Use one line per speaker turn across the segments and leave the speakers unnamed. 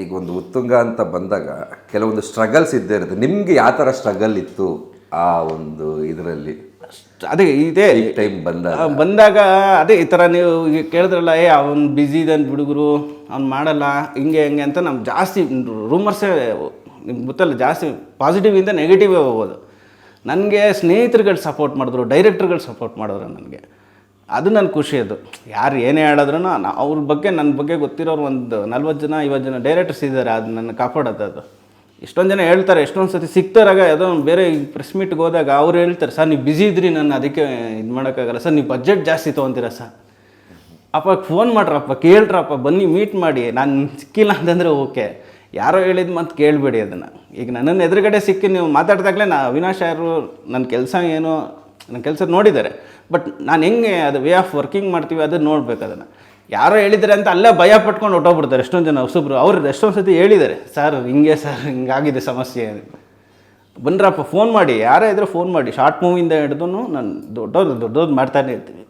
ಈಗ ಒಂದು ಉತ್ತುಂಗ ಅಂತ ಬಂದಾಗ ಕೆಲವೊಂದು ಸ್ಟ್ರಗಲ್ಸ್ ಇದ್ದೇ ಇರುತ್ತೆ. ನಿಮಗೆ ಯಾವ ಥರ ಸ್ಟ್ರಗಲ್ ಇತ್ತು ಆ ಒಂದು ಇದರಲ್ಲಿ?
ಅದೇ ಇದೇ.
ಟೈಮ್ ಬಂದಾಗ.
ಬಂದಾಗ ಅದೇ ಈ ಥರ ನೀವು ಈಗ ಕೇಳಿದ್ರಲ್ಲ ಏ ಅವ್ನು ಬ್ಯುಸಿ ಇದ್ದಾನೆ ಹುಡುಗರು ಅವ್ನು ಮಾಡಲ್ಲ ಹಿಂಗೆ ಹಿಂಗೆ ಅಂತ ನಮ್ಗೆ ಜಾಸ್ತಿ ರೂಮರ್ಸೇ ನಿಮ್ಗೆ ಗೊತ್ತಲ್ಲ ಜಾಸ್ತಿ ಪಾಸಿಟಿವ್ ಇಂದ ನೆಗೆಟಿವೇ ಹೋಗೋದು. ನನಗೆ ಸ್ನೇಹಿತರುಗಳು ಸಪೋರ್ಟ್ ಮಾಡಿದ್ರು ಡೈರೆಕ್ಟರ್ಗಳು ಸಪೋರ್ಟ್ ಮಾಡಿದ್ರು ನನಗೆ. ಅದು ನನ್ನ ಖುಷಿ ಅದು. ಯಾರು ಏನೇ ಹೇಳಿದ್ರು ಅವ್ರ ಬಗ್ಗೆ ನನ್ನ ಬಗ್ಗೆ ಗೊತ್ತಿರೋರು ಒಂದು ನಲ್ವತ್ತು ಜನ, ಐವತ್ತು ಜನ ಡೈರೆಕ್ಟರ್ಸ್ ಇದ್ದಾರೆ ಅದು ನನ್ನ ಕಾಪಾಡೋದು ಅದು. ಎಷ್ಟೊಂದು ಜನ ಹೇಳ್ತಾರೆ, ಎಷ್ಟೊಂದು ಸತಿ ಸಿಗ್ತಾರಾಗ ಯಾವುದೋ ಬೇರೆ ಪ್ರೆಸ್ ಮೀಟ್ಗೆ ಹೋದಾಗ ಅವ್ರು ಹೇಳ್ತಾರೆ, ಸರ್, ನೀವು ಬ್ಯುಸಿ ಇದ್ರಿ ನಾನು ಅದಕ್ಕೆ ಇದು ಮಾಡೋಕ್ಕಾಗಲ್ಲ. ಸರ್, ನೀವು ಬಜೆಟ್ ಜಾಸ್ತಿ ತೊಗೊತೀರ, ಸರ್? ಅಪ್ಪ ಫೋನ್ ಮಾಡ್ರಪ್ಪ, ಕೇಳ್ರಪ್ಪ, ಬನ್ನಿ ಮೀಟ್ ಮಾಡಿ. ನಾನು ಸಿಕ್ಕಿಲ್ಲ ಅಂತಂದರೆ ಓಕೆ. ಯಾರೋ ಹೇಳಿದ ಮತ್ತು ಕೇಳಬೇಡಿ ಅದನ್ನು. ಈಗ ನನ್ನನ್ನು ಎದುರುಗಡೆ ಸಿಕ್ಕಿ ನೀವು ಮಾತಾಡಿದಾಗಲೇ ನಾ ಅವಿನಾಶ್ ಯಾರು ನನ್ನ ಕೆಲಸ ಏನು ನನ್ನ ಕೆಲಸ ನೋಡಿದ್ದಾರೆ. ಬಟ್ ನಾನು ಹೆಂಗೆ ಅದು ವೇ ಆಫ್ ವರ್ಕಿಂಗ್ ಮಾಡ್ತೀವಿ ಅದನ್ನು ನೋಡ್ಬೇಕು ಅದನ್ನು. ಯಾರೋ ಹೇಳಿದ್ದಾರೆ ಅಂತ ಅಲ್ಲೇ ಭಯ ಪಟ್ಕೊಂಡು ಹೊಟ್ಟೋಗ್ಬಿಡ್ತಾರೆ ಎಷ್ಟೊಂದು ಜನ ಹೊಸಬ್ರು ಅವ್ರು ಎಷ್ಟೊಂದು ಸತಿ ಹೇಳಿದ್ದಾರೆ, ಸರ್, ಹಿಂಗೆ, ಸರ್, ಹಿಂಗಾಗಿದೆ ಸಮಸ್ಯೆ. ಬಂದ್ರಪ್ಪ ಫೋನ್ ಮಾಡಿ. ಯಾರೇ ಇದ್ರೂ ಫೋನ್ ಮಾಡಿ. ಶಾರ್ಟ್ ಮೂವಿಯಿಂದ ಹಿಡಿದು ನಾನು ದೊಡ್ಡವ್ರು ದೊಡ್ಡವ್ರು ಮಾಡ್ತಾನೆ ಇರ್ತೀನಿ.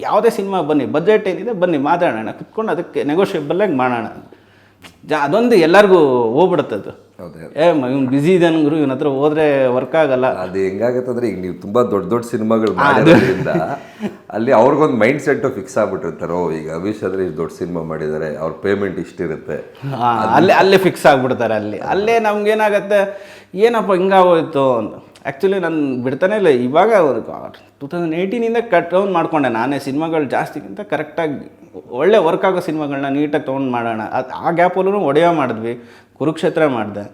ಯಾವುದೇ ಸಿನಿಮಾ ಬನ್ನಿ ಬಜೆಟ್ ಏನಿದೆ ಬನ್ನಿ, ಮಾತಾಡೋಣ, ಕುತ್ಕೊಂಡು ಅದಕ್ಕೆ ನೆಗೋಷಿಯಬಲ್ಲಾಗಿ ಮಾಡೋಣ ಜಾ ಅದೊಂದು ಎಲ್ಲರಿಗೂ ಹೋಗ್ಬಿಡುತ್ತೆ ಅದು. ಏ ಇವ್ನು ಬ್ಯುಸಿ ಇದೆ ಗುರು ಇವನ ಹತ್ರ ಹೋದ್ರೆ ವರ್ಕ್ ಆಗಲ್ಲ.
ಅದು ಹೆಂಗಾಗತ್ತಂದ್ರೆ ಈಗ ನೀವು ತುಂಬಾ ದೊಡ್ಡ ದೊಡ್ಡ ಸಿನಿಮಾಗಳು ಮಾಡಿರೋದ್ರಿಂದ ಅಲ್ಲಿ ಅವ್ರಿಗೊಂದು ಮೈಂಡ್ ಸೆಟ್ ಫಿಕ್ಸ್ ಆಗ್ಬಿಟ್ಟಿರ್ತಾರೋ ಈಗ ಅವಿಶ್ ಆದ್ರೆ ಇಷ್ಟು ದೊಡ್ಡ ಸಿನಿಮಾ ಮಾಡಿದ್ದಾರೆ ಅವ್ರ ಪೇಮೆಂಟ್ ಇಷ್ಟಿರುತ್ತೆ.
ಅಲ್ಲೇ ಅಲ್ಲೇ ಫಿಕ್ಸ್ ಆಗ್ಬಿಡ್ತಾರೆ ಅಲ್ಲಿ. ಅಲ್ಲೇ ನಮ್ಗೇನಾಗತ್ತೆ ಏನಪ್ಪ ಹಿಂಗಾಗೋಯ್ತು ಅಂತ. ಆ್ಯಕ್ಚುಲಿ ನಾನು ಬಿಡ್ತಾನೆ ಇಲ್ಲ, ಇವಾಗ ಟೂ ತೌಸಂಡ್ ಏಯ್ಟೀನಿಂದ ಕಟ್ ಡೌನ್ ಮಾಡ್ಕೊಂಡೆ ನಾನೇ. ಸಿನಿಮಾಗಳು ಜಾಸ್ತಿಗಿಂತ ಕರೆಕ್ಟಾಗಿ ಒಳ್ಳೆ ವರ್ಕ್ ಆಗೋ ಸಿನಿಮಾಗಳನ್ನ ನೀಟಾಗಿ ತೊಗೊಂಡು ಮಾಡೋಣ. ಅದು ಆ ಗ್ಯಾಪಲ್ಲೂ ಒಡೆಯ ಮಾಡಿದ್ವಿ, ಕುರುಕ್ಷೇತ್ರ ಮಾಡಿದೆ.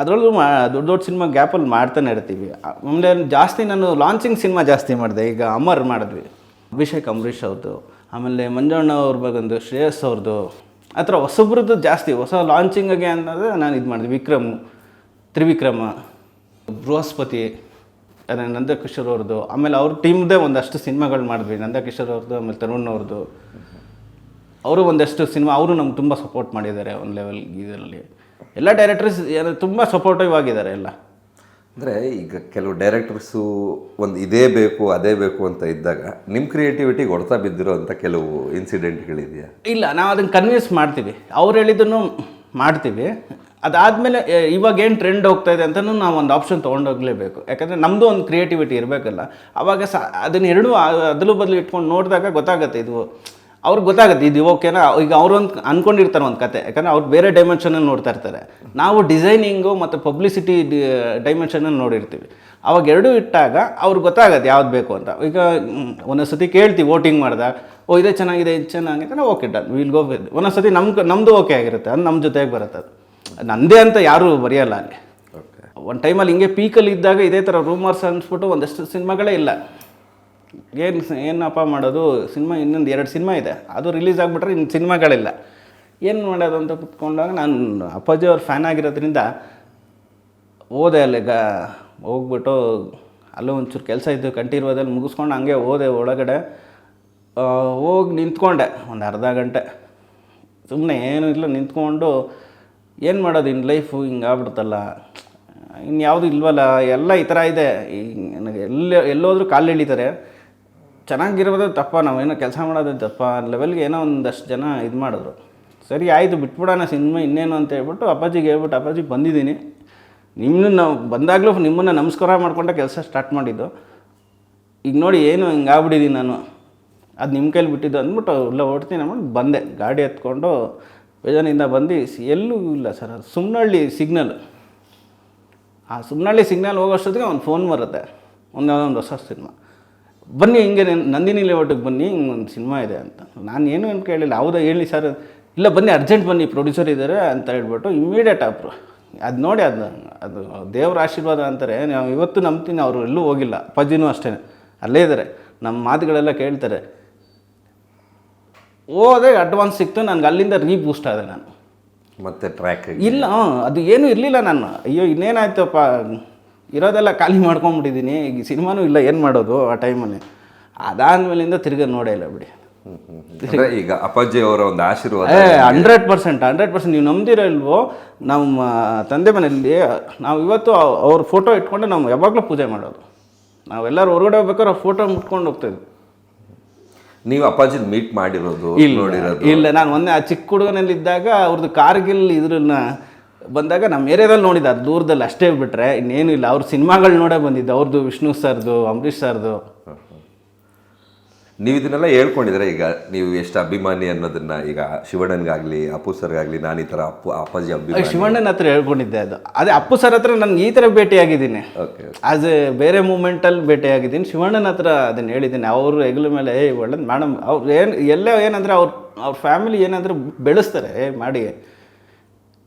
ಅದರಲ್ಲೂ ಮಾ, ದೊಡ್ಡ ದೊಡ್ಡ ಸಿನಿಮಾ ಗ್ಯಾಪಲ್ಲಿ ಮಾಡ್ತಾನೆ ಇರ್ತೀವಿ. ಆಮೇಲೆ ಜಾಸ್ತಿ ನಾನು ಲಾಂಚಿಂಗ್ ಸಿನಿಮಾ ಜಾಸ್ತಿ ಮಾಡಿದೆ. ಈಗ ಅಮರ್ ಮಾಡಿದ್ವಿ. ಅಭಿಷೇಕ್, ಅಂಬರೀಷ್ ಅವ್ರದ್ದು ಆಮೇಲೆ ಮಂಜಣ್ಣ ಅವ್ರ ಬಗ್ಗೆ ಶ್ರೇಯಸ್ ಅವ್ರದ್ದು ಆ ಥರ ಹೊಸಬ್ರದ್ದು ಜಾಸ್ತಿ. ಹೊಸ ಲಾಂಚಿಂಗ್ಗೆ ಅನ್ನೋದು ನಾನು ಇದು ಮಾಡಿದೆ. ವಿಕ್ರಮ್, ತ್ರಿವಿಕ್ರಮ. ಬೃಹಸ್ಪತಿ ಅದೇ ನಂದಕಿಶೋರ್ ಅವ್ರದ್ದು ಆಮೇಲೆ ಅವ್ರ ಟೀಮ್ದೇ ಒಂದಷ್ಟು ಸಿನಿಮಾಗಳು ಮಾಡಿದ್ವಿ. ನಂದಕಿಶೋರ್ ಅವ್ರದ್ದು ಆಮೇಲೆ ತರುಣ್ ಅವ್ರದ್ದು ಅವರು ಒಂದಷ್ಟು ಸಿನಿಮಾ ಅವರು ನಮ್ಗೆ ತುಂಬ ಸಪೋರ್ಟ್ ಮಾಡಿದ್ದಾರೆ ಒಂದು ಲೆವೆಲ್ ಇದರಲ್ಲಿ. ಎಲ್ಲ ಡೈರೆಕ್ಟರ್ಸ್ ಏನು ತುಂಬ ಸಪೋರ್ಟಿವ್ ಆಗಿದ್ದಾರೆ ಎಲ್ಲ.
ಅಂದರೆ ಈಗ ಕೆಲವು ಡೈರೆಕ್ಟರ್ಸು ಒಂದು ಇದೇ ಬೇಕು ಅದೇ ಬೇಕು ಅಂತ ಇದ್ದಾಗ ನಿಮ್ಮ ಕ್ರಿಯೇಟಿವಿಟಿಗೆ ಹೊಡ್ತಾ ಬಿದ್ದಿರೋ ಅಂತ ಕೆಲವು ಇನ್ಸಿಡೆಂಟ್ಗಳಿದೆಯಾ
ಇಲ್ಲ ನಾವು ಅದನ್ನು ಕನ್ವಿನ್ಸ್ ಮಾಡ್ತೀವಿ. ಅವ್ರು ಹೇಳಿದ್ದನ್ನು ಮಾಡ್ತೀವಿ. ಅದಾದಮೇಲೆ ಇವಾಗ ಏನು ಟ್ರೆಂಡ್ ಹೋಗ್ತಾ ಇದೆ ಅಂತಲೂ ನಾವು ಒಂದು ಆಪ್ಷನ್ ತೊಗೊಂಡೋಗ್ಲೇಬೇಕು ಯಾಕಂದರೆ ನಮ್ಮದು ಒಂದು ಕ್ರಿಯೇಟಿವಿಟಿ ಇರಬೇಕಲ್ಲ. ಅವಾಗ ಸ, ಅದನ್ನ ಎರಡೂ ಅದಲು ಬದಲು ಇಟ್ಕೊಂಡು ನೋಡಿದಾಗ ಗೊತ್ತಾಗುತ್ತೆ ಇದು. ಅವ್ರಿಗೆ ಗೊತ್ತಾಗುತ್ತೆ, ಇದು ಓಕೆನಾ ಈಗ ಅವ್ರೊಂದು ಅನ್ಕೊಂಡಿರ್ತಾರೆ ಒಂದು ಕತೆ. ಯಾಕಂದರೆ ಅವ್ರು ಬೇರೆ ಡೈಮೆನ್ಷನಲ್ಲಿ ನೋಡ್ತಾ ಇರ್ತಾರೆ. ನಾವು ಡಿಸೈನಿಂಗು ಮತ್ತು ಪಬ್ಲಿಸಿಟಿ ಡೈಮೆನ್ಷನಲ್ಲಿ ನೋಡಿರ್ತೀವಿ. ಅವಾಗ ಎರಡೂ ಇಟ್ಟಾಗ ಅವ್ರಿಗೆ ಗೊತ್ತಾಗುತ್ತೆ ಯಾವ್ದು ಬೇಕು ಅಂತ. ಈಗ ಒಂದೊಂದು ಸತಿ ಕೇಳ್ತೀವಿ ವೋಟಿಂಗ್ ಮಾಡಿದಾಗ ಓ, ಇದೇ ಚೆನ್ನಾಗಿದೆ, ಇದು ಚೆನ್ನಾಗಿದೆ, ಓಕೆ, ಡನ್, ವಿಲ್ ಗೋ ಒಂದೊಂದು ಸತಿ ನಮ್ಗೆ ನಮ್ಮದು ಓಕೆ ಆಗಿರುತ್ತೆ, ಅದು ನಮ್ಮ ಜೊತೆಗೆ ಬರುತ್ತೆ ಅದು. ನಂದೇ ಅಂತ ಯಾರೂ ಬರೆಯಲ್ಲ ಅಲ್ಲಿ.
ಓಕೆ.
ಒಂದು ಟೈಮಲ್ಲಿ ಹಿಂಗೆ ಪೀಕಲ್ಲಿ ಇದ್ದಾಗ ಇದೇ ಥರ ರೂಮರ್ಸ್ ಅನ್ಸ್ಬಿಟ್ಟು ಒಂದಷ್ಟು ಸಿನಿಮಾಗಳೇ ಇಲ್ಲ. ಏನು ಏನಪ್ಪ ಮಾಡೋದು? ಸಿನಿಮಾ ಇನ್ನೊಂದು ಎರಡು ಸಿನಿಮಾ ಇದೆ. ಅದು ರಿಲೀಸ್ ಆಗಿಬಿಟ್ರೆ ಇನ್ನು ಸಿನಿಮಾಗಳಿಲ್ಲ. ಏನು ಮಾಡೋದು ಅಂತ ಕುತ್ಕೊಂಡಾಗ ನಾನು ಅಪ್ಪಾಜಿ ಅವ್ರ ಫ್ಯಾನ್ ಆಗಿರೋದ್ರಿಂದ ಓದೆ ಅಲ್ಲಿ ಗ ಹೋಗ್ಬಿಟ್ಟು ಅಲ್ಲೂ ಒಂಚೂರು ಕೆಲಸ ಇದ್ದು ಕಂಠೀರ್ವದಲ್ಲಿ ಮುಗಿಸ್ಕೊಂಡು ಹಂಗೆ ಓದೆ ಒಳಗಡೆ ಹೋಗಿ ನಿಂತ್ಕೊಂಡೆ ಒಂದು ಅರ್ಧ ಗಂಟೆ. ಸುಮ್ಮನೆ ಏನೂ ಇಲ್ಲ ನಿಂತ್ಕೊಂಡು ಏನು ಮಾಡೋದು ಇನ್ನು ಲೈಫು ಹಿಂಗೆ ಆಗ್ಬಿಡ್ತಲ್ಲ. ಇನ್ನು ಯಾವುದು ಇಲ್ವಲ್ಲ, ಎಲ್ಲ ಈ ಥರ ಇದೆ. ನನಗೆ ಎಲ್ಲ, ಎಲ್ಲೋದ್ರೂ ಕಾಲು ಎಳಿತಾರೆ. ಚೆನ್ನಾಗಿರೋದು ತಪ್ಪ ಏನೋ ಕೆಲಸ ಮಾಡೋದು ತಪ್ಪ. ಲೆವೆಲ್ಗೆ ಏನೋ ಒಂದಷ್ಟು ಜನ ಇದು ಮಾಡಿದ್ರು. ಸರಿ, ಆಯಿತು, ಬಿಟ್ಬಿಡೋಣ ಸಿನಿಮಾ ಇನ್ನೇನು ಅಂತ ಹೇಳ್ಬಿಟ್ಟು ಅಪ್ಪಾಜಿಗೆ ಹೇಳ್ಬಿಟ್ಟು, ಅಪ್ಪಾಜಿ, ಬಂದಿದ್ದೀನಿ. ನಿಮ್ಮನ್ನು ನಾವು ಬಂದಾಗಲೂ ನಿಮ್ಮನ್ನು ನಮಸ್ಕಾರ ಮಾಡಿಕೊಂಡ ಕೆಲಸ ಸ್ಟಾರ್ಟ್ ಮಾಡಿದ್ದು. ಈಗ ನೋಡಿ, ಏನು ಹಿಂಗೆ ಆಗ್ಬಿಟ್ಟಿದ್ದೀನಿ ನಾನು. ಅದು ನಿಮ್ಮ ಕೈಲಿ ಬಿಟ್ಟಿದ್ದು ಅಂದ್ಬಿಟ್ಟು ಎಲ್ಲ ಓಡ್ತೀನಿ ಅಂದ್ಬಿಟ್ಟು ಬಂದೆ. ಗಾಡಿ ಎತ್ಕೊಂಡು ಬೇಜಾನಿಂದ ಬಂದು ಎಲ್ಲೂ ಇಲ್ಲ ಸರ್. ಅದು ಸುಮ್ಮನಹಳ್ಳಿ ಸಿಗ್ನಲ್. ಆ ಸುಮ್ಮನಹಳ್ಳಿ ಸಿಗ್ನಲ್ ಹೋಗೋಷ್ಟೊತ್ತಿಗೆ ಅವ್ನು ಫೋನ್ ಬರುತ್ತೆ. ಒಂದೊಂದು ಒಂದು ಹೊಸ ಸಿನಿಮಾ. ಬನ್ನಿ ಹಿಂಗೆ ನಂದಿನಿ ಲೇಔಟಿಗೆ ಬನ್ನಿ ಹಿಂಗೆ ಒಂದು ಸಿನಿಮಾ ಇದೆ ಅಂತ. ನಾನು ಏನು ಅಂತ ಕೇಳಿಲ್ಲ. ಹೌದಾ ಹೇಳಿ ಸರ್. ಇಲ್ಲ ಬನ್ನಿ, ಅರ್ಜೆಂಟ್ ಬನ್ನಿ, ಪ್ರೊಡ್ಯೂಸರ್ ಇದ್ದಾರೆ ಅಂತ ಹೇಳ್ಬಿಟ್ಟು ಇಮ್ಮಿಡಿಯೇಟ್ ಅಪ್ರು ಅದು ನೋಡಿ ಅದು ಅದು ದೇವರ ಆಶೀರ್ವಾದ ಅಂತಾರೆ. ನಾವು ಇವತ್ತು ನಂಬ್ತೀನಿ, ಅವರು ಎಲ್ಲೂ ಹೋಗಿಲ್ಲ. ಅಪ್ಪಾಜಿನೂ ಅಷ್ಟೇ ಅಲ್ಲೇ ಇದ್ದಾರೆ. ನಮ್ಮ ಮಾತುಗಳೆಲ್ಲ ಕೇಳ್ತಾರೆ. ಹೋದೆ ಅಡ್ವಾನ್ಸ್ ಸಿಕ್ತು ನನಗೆ ಅಲ್ಲಿಂದ ರೀಬೂಸ್ಟ್ ಆದೆ ನಾನು.
ಮತ್ತೆ ಟ್ರ್ಯಾಕ್
ಇಲ್ಲ ಅದು ಏನೂ ಇರಲಿಲ್ಲ ನಾನು. ಅಯ್ಯೋ ಇನ್ನೇನಾಯ್ತಪ್ಪ? ಇರೋದೆಲ್ಲ ಖಾಲಿ ಮಾಡ್ಕೊಂಬಿಟ್ಟಿದ್ದೀನಿ ಈಗ ಸಿನಿಮಾನೂ ಇಲ್ಲ ಏನು ಮಾಡೋದು ಆ ಟೈಮಲ್ಲಿ ಅದಾದ್ಮೇಲಿಂದ ತಿರ್ಗ ನೋಡೇ ಇಲ್ಲ ಬಿಡಿ.
ಈಗ ಅಪ್ಪಾಜಿ ಅವರ ಒಂದು ಆಶೀರ್ವಾದ
ಹಂಡ್ರೆಡ್ ಪರ್ಸೆಂಟ್ ಹಂಡ್ರೆಡ್ ಪರ್ಸೆಂಟ್ ನೀವು ನಂಬಿರೋ ಇಲ್ವೋ ನಮ್ಮ ತಂದೆ ಮನೆಯಲ್ಲಿ ನಾವು ಇವತ್ತು ಅವ್- ಅವ್ರ ಫೋಟೋ ಇಟ್ಕೊಂಡು ನಾವು ಯಾವಾಗಲೂ ಪೂಜೆ ಮಾಡೋದು. ನಾವೆಲ್ಲರೂ ಹೊರಗಡೆ ಹೋಗ್ಬೇಕಾದ್ರೆ ಫೋಟೋ ಮುಟ್ಕೊಂಡು ಹೋಗ್ತಾಯಿದ್ವಿ
ನೀವು ಅಪ್ಪಾಜಿ ಮೀಟ್ ಮಾಡಿರೋದು ನೋಡಿರೋದು.
ಇಲ್ಲ ನಾನು ಮೊನ್ನೆ ಆ ಚಿಕ್ಕ ಹುಡುಗನಲ್ಲಿದ್ದಾಗ ಅವ್ರದ್ದು ಕಾರ್ಗಿಲ್ ಇದ್ರನ್ನ ಬಂದಾಗ ನಮ್ಮ ಏರಿಯಾದಲ್ಲಿ ನೋಡಿದ ಅದು ದೂರದಲ್ಲಿ ಅಷ್ಟೇ ಬಿಟ್ಟರೆ ಇನ್ನೇನು ಇಲ್ಲ. ಅವ್ರ ಸಿನಿಮಾಗಳು ನೋಡೇ ಬಂದಿದ್ದು ಅವ್ರದ್ದು ವಿಷ್ಣು ಸರ್ದು ಅಂಬರೀಷ್ ಸರ್ದು.
ನೀವು ಇದನ್ನೆಲ್ಲ ಹೇಳ್ಕೊಂಡಿದ್ರೆ ಈಗ ನೀವು ಎಷ್ಟು ಅಭಿಮಾನಿ ಅನ್ನೋದನ್ನ ಈಗ ಶಿವಣ್ಣನ್ಗಾಗ್ಲಿ ಅಪ್ಪು ಸರ್ಗಾಗ್ಲಿ ನಾನು ಈ ಥರ ಅಪ್ಪು ಅಪ್ಪಾಜಿ ಅಭಿಮಾನಿ.
ಶಿವಣ್ಣನ ಹತ್ರ ಹೇಳ್ಕೊಂಡಿದ್ದೆ ಅದು. ಅದೇ ಅಪ್ಪು ಸರ್ ಹತ್ರ ನನ್ಗೆ ಈ ಥರ ಭೇಟಿಯಾಗಿದ್ದೀನಿ.
ಓಕೆ
ಆಸ್ ಎ ಬೇರೆ ಮೂಮೆಂಟಲ್ಲಿ ಭೇಟಿಯಾಗಿದ್ದೀನಿ. ಶಿವಣ್ಣನ ಹತ್ರ ಅದನ್ನು ಹೇಳಿದ್ದೀನಿ. ಅವರು ಹೆಗಲ ಮೇಲೆ ಏ ಒಳ್ಳೇದು ಮೇಡಮ್ ಅವ್ರು ಏನು ಎಲ್ಲ ಏನಂದರೆ ಅವ್ರ ಅವ್ರ ಫ್ಯಾಮಿಲಿ ಏನಂದ್ರೆ ಬೆಳೆಸ್ತಾರೆ ಮಾಡಿ.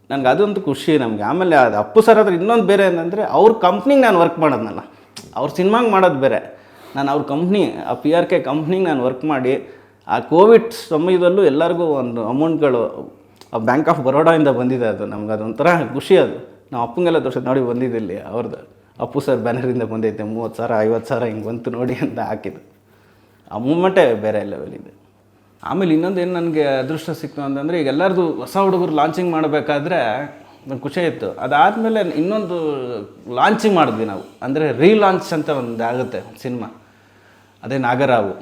ನನಗೆ ಅದೊಂದು ಖುಷಿ ನಮಗೆ. ಆಮೇಲೆ ಅದು ಅಪ್ಪು ಸರ್ ಹತ್ರ ಇನ್ನೊಂದು ಬೇರೆ ಏನಂದರೆ ಅವ್ರ ಕಂಪ್ನಿಗೆ ನಾನು ವರ್ಕ್ ಮಾಡೋದ್ನಲ್ಲ. ಅವ್ರ ಸಿನಿಮಾಗೆ ಮಾಡೋದು ಬೇರೆ. ನಾನು ಅವ್ರ ಕಂಪ್ನಿ ಆ ಪಿ ಆರ್ ಕೆ ಕಂಪ್ನಿಗೆ ನಾನು ವರ್ಕ್ ಮಾಡಿ, ಆ ಕೋವಿಡ್ ಸಮಯದಲ್ಲೂ ಎಲ್ಲರಿಗೂ ಒಂದು ಅಮೌಂಟ್ಗಳು ಬ್ಯಾಂಕ್ ಆಫ್ ಬರೋಡಾಯಿಂದ ಬಂದಿದೆ ಅದು. ನಮ್ಗೆ ಅದೊಂಥರ ಖುಷಿ ಅದು. ನಾವು ಅಪ್ಪಂಗೆಲ್ಲ ತೋರ್ಸೋದು ನೋಡಿ ಬಂದಿದ್ದು ಇಲ್ಲಿ ಅವ್ರದ್ದು ಅಪ್ಪು ಸರ್ ಬ್ಯಾನರಿಂದ ಬಂದೈತೆ, ಮೂವತ್ತು ಸಾವಿರ, ಐವತ್ತು ಸಾವಿರ ಹಿಂಗೆ ಬಂತು ನೋಡಿ ಅಂತ ಹಾಕಿದ್ದು. ಆ ಮೂಮೆಂಟೇ ಬೇರೆ ಲೆವೆಲಿದೆ ಆಮೇಲೆ ಇನ್ನೊಂದು ಏನು ನನಗೆ ಅದೃಷ್ಟ ಸಿಕ್ತು ಅಂತಂದರೆ, ಈಗ ಎಲ್ಲರದು ಹೊಸ ಹುಡುಗರು ಲಾಂಚಿಂಗ್ ಮಾಡಬೇಕಾದ್ರೆ ನಂಗೆ ಖುಷಿ ಇತ್ತು ಅದಾದಮೇಲೆ ಇನ್ನೊಂದು ಲಾಂಚಿಂಗ್ ಮಾಡಿದ್ವಿ ನಾವು. ಅಂದರೆ ರೀಲಾಂಚ್ ಅಂತ ಒಂದು ಆಗುತ್ತೆ ಸಿನಿಮಾ. ಅದೇ ನಾಗರಾವು.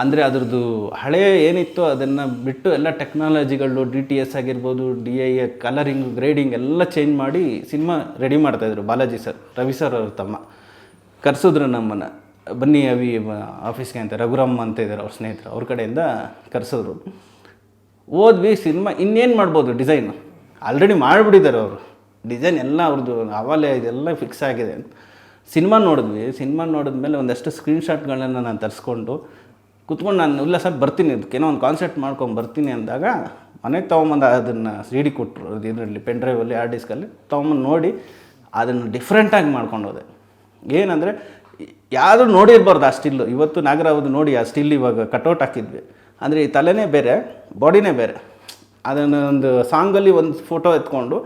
ಅಂದರೆ ಅದರದ್ದು ಹಳೆಯ ಏನಿತ್ತು ಅದನ್ನು ಬಿಟ್ಟು ಎಲ್ಲ ಟೆಕ್ನಾಲಜಿಗಳು, ಡಿ ಟಿ ಎಸ್ ಆಗಿರ್ಬೋದು, D I A, colouring, grading ಎಲ್ಲ ಚೇಂಜ್ ಮಾಡಿ ಸಿನಿಮಾ ರೆಡಿ ಮಾಡ್ತಾಯಿದ್ರು ಬಾಲಾಜಿ ಸರ್, ರವಿ ಸರ್ ಅವ್ರ ತಮ್ಮ. ಕರೆಸಿದ್ರು ನಮ್ಮನ್ನು. ಬನ್ನಿ ಅವಿ ಆಫೀಸ್ಗೆ ಅಂತ, ರಘುರಾಮ್ ಅಂತ ಇದ್ದಾರೆ ಅವ್ರ ಸ್ನೇಹಿತರು, ಅವ್ರ ಕಡೆಯಿಂದ ಕರೆಸಿದ್ರು. ಓದ್ವಿ ಸಿನಿಮಾ, ಇನ್ನೇನು ಮಾಡ್ಬೋದು ಡಿಸೈನು? ಆಲ್ರೆಡಿ ಮಾಡಿಬಿಟ್ಟಿದ್ದಾರೆ ಅವರು. ಡಿಸೈನ್ ಎಲ್ಲ ಅವ್ರದ್ದು ಅವಾಲೆ ಇದೆಲ್ಲ ಫಿಕ್ಸ್ ಆಗಿದೆ ಸಿನಿಮಾ ನೋಡಿದ್ವಿ, ಸಿನಿಮಾ ನೋಡಿದ್ಮೇಲೆ ಒಂದಷ್ಟು ಸ್ಕ್ರೀನ್ಶಾಟ್ಗಳನ್ನ ನಾನು ತರಿಸ್ಕೊಂಡು ಕುತ್ಕೊಂಡು ನಾನು, ಇಲ್ಲ ಸರ್, ಬರ್ತೀನಿ, ಏನೋ ಒಂದು ಕಾನ್ಸೆಪ್ಟ್ ಮಾಡ್ಕೊಂಡು ಬರ್ತೀನಿ ಅಂದಾಗ ಮನೆಗೆ ತೊಗೊಂಬಂದು ಅದನ್ನು ಸಿ ಡಿ ಕೊಟ್ಟರು ಇದರಲ್ಲಿ ಪೆನ್ ಡ್ರೈವಲ್ಲಿ ಆ ಡಿಸ್ಕಲ್ಲಿ ತೊಗೊಂಬಂದು ನೋಡಿ ಅದನ್ನು ಡಿಫ್ರೆಂಟಾಗಿ ಮಾಡ್ಕೊಂಡು ಹೋದೆ. ಏನಂದರೆ, ಯಾರು ನೋಡಿರ್ಬಾರ್ದು ಆ ಸ್ಟಿಲ್ಲು ಇವತ್ತು ನಾಗರಾವ್ದು ನೋಡಿ ಆ ಸ್ಟಿಲ್ ಇವಾಗ ಕಟೌಟ್ ಹಾಕಿದ್ವಿ. ಅಂದರೆ ಈ ತಲೆನೇ ಬೇರೆ ಬಾಡಿನೇ ಬೇರೆ. ಅದನ್ನು ಒಂದು ಸಾಂಗಲ್ಲಿ ಒಂದು ಫೋಟೋ ಎತ್ಕೊಂಡು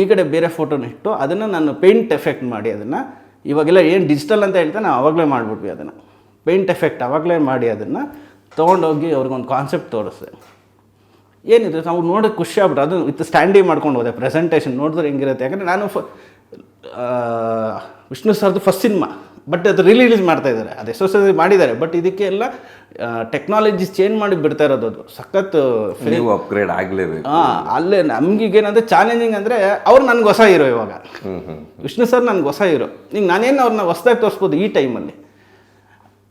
ಈ ಕಡೆ ಬೇರೆ ಫೋಟೋನ ಇಟ್ಟು ಅದನ್ನು ನಾನು ಪೇಂಟ್ ಎಫೆಕ್ಟ್ ಮಾಡಿ ಅದನ್ನು ಇವಾಗೆಲ್ಲ ಏನು ಡಿಜಿಟಲ್ ಅಂತ ಹೇಳ್ತಾನೆ ಅವಾಗಲೇ ಮಾಡಿಬಿಟ್ವಿ ಅದನ್ನು. ಪೇಂಟ್ ಎಫೆಕ್ಟ್ ಆವಾಗಲೇ ಮಾಡಿ ಅದನ್ನು ತೊಗೊಂಡೋಗಿ ಅವ್ರಿಗೊಂದು ಕಾನ್ಸೆಪ್ಟ್ ತೋರಿಸ್ದೆ. ಏನಿದೆ ನಾವು ನೋಡೋಕ್ಕೆ ಖುಷಿ ಆಗ್ಬಿಟ್ಟು ಅದು ವಿತ್ ಸ್ಟ್ಯಾಂಡಿ ಮಾಡ್ಕೊಂಡು ಹೋದೆ ಪ್ರೆಸೆಂಟೇಷನ್ ನೋಡಿದ್ರೆ ಹೆಂಗಿರುತ್ತೆ. ಯಾಕಂದರೆ ನಾನು ಫ ವಿಷ್ಣು ಸರ್ದು ಫಸ್ಟ್ ಸಿನಿಮಾ ಬಟ್ ಅದು ರಿಲೀಸ್ ಮಾಡ್ತಾ ಇದ್ದಾರೆ. ಅದು ಎಷ್ಟೋ ಮಾಡಿದ್ದಾರೆ. ಬಟ್ ಇದಕ್ಕೆ ಎಲ್ಲ ಟೆಕ್ನಾಲಜಿ ಚೇಂಜ್ ಮಾಡಿ ಬಿಡ್ತಾ ಇರೋದು ಅದು. ಸಖತ್
ನೀವು ಅಪ್ಗ್ರೇಡ್ ಆಗಲೇಬೇಕು.
ಹಾಂ ಅಲ್ಲೇ ನಮಗೀಗೇನಂದ್ರೆ ಚಾಲೆಂಜಿಂಗ್ ಅಂದರೆ ಅವ್ರು ನನಗೆ ಹೊಸ ಹೀರೋ ಇವಾಗ. ವಿಷ್ಣು ಸರ್ ನನಗೆ ಹೊಸ ಹೀರೋ ಈಗ ನಾನೇನು ಅವ್ರನ್ನ ಹೊಸದಾಗಿ ತೋರಿಸ್ಬೋದು ಈ ಟೈಮಲ್ಲಿ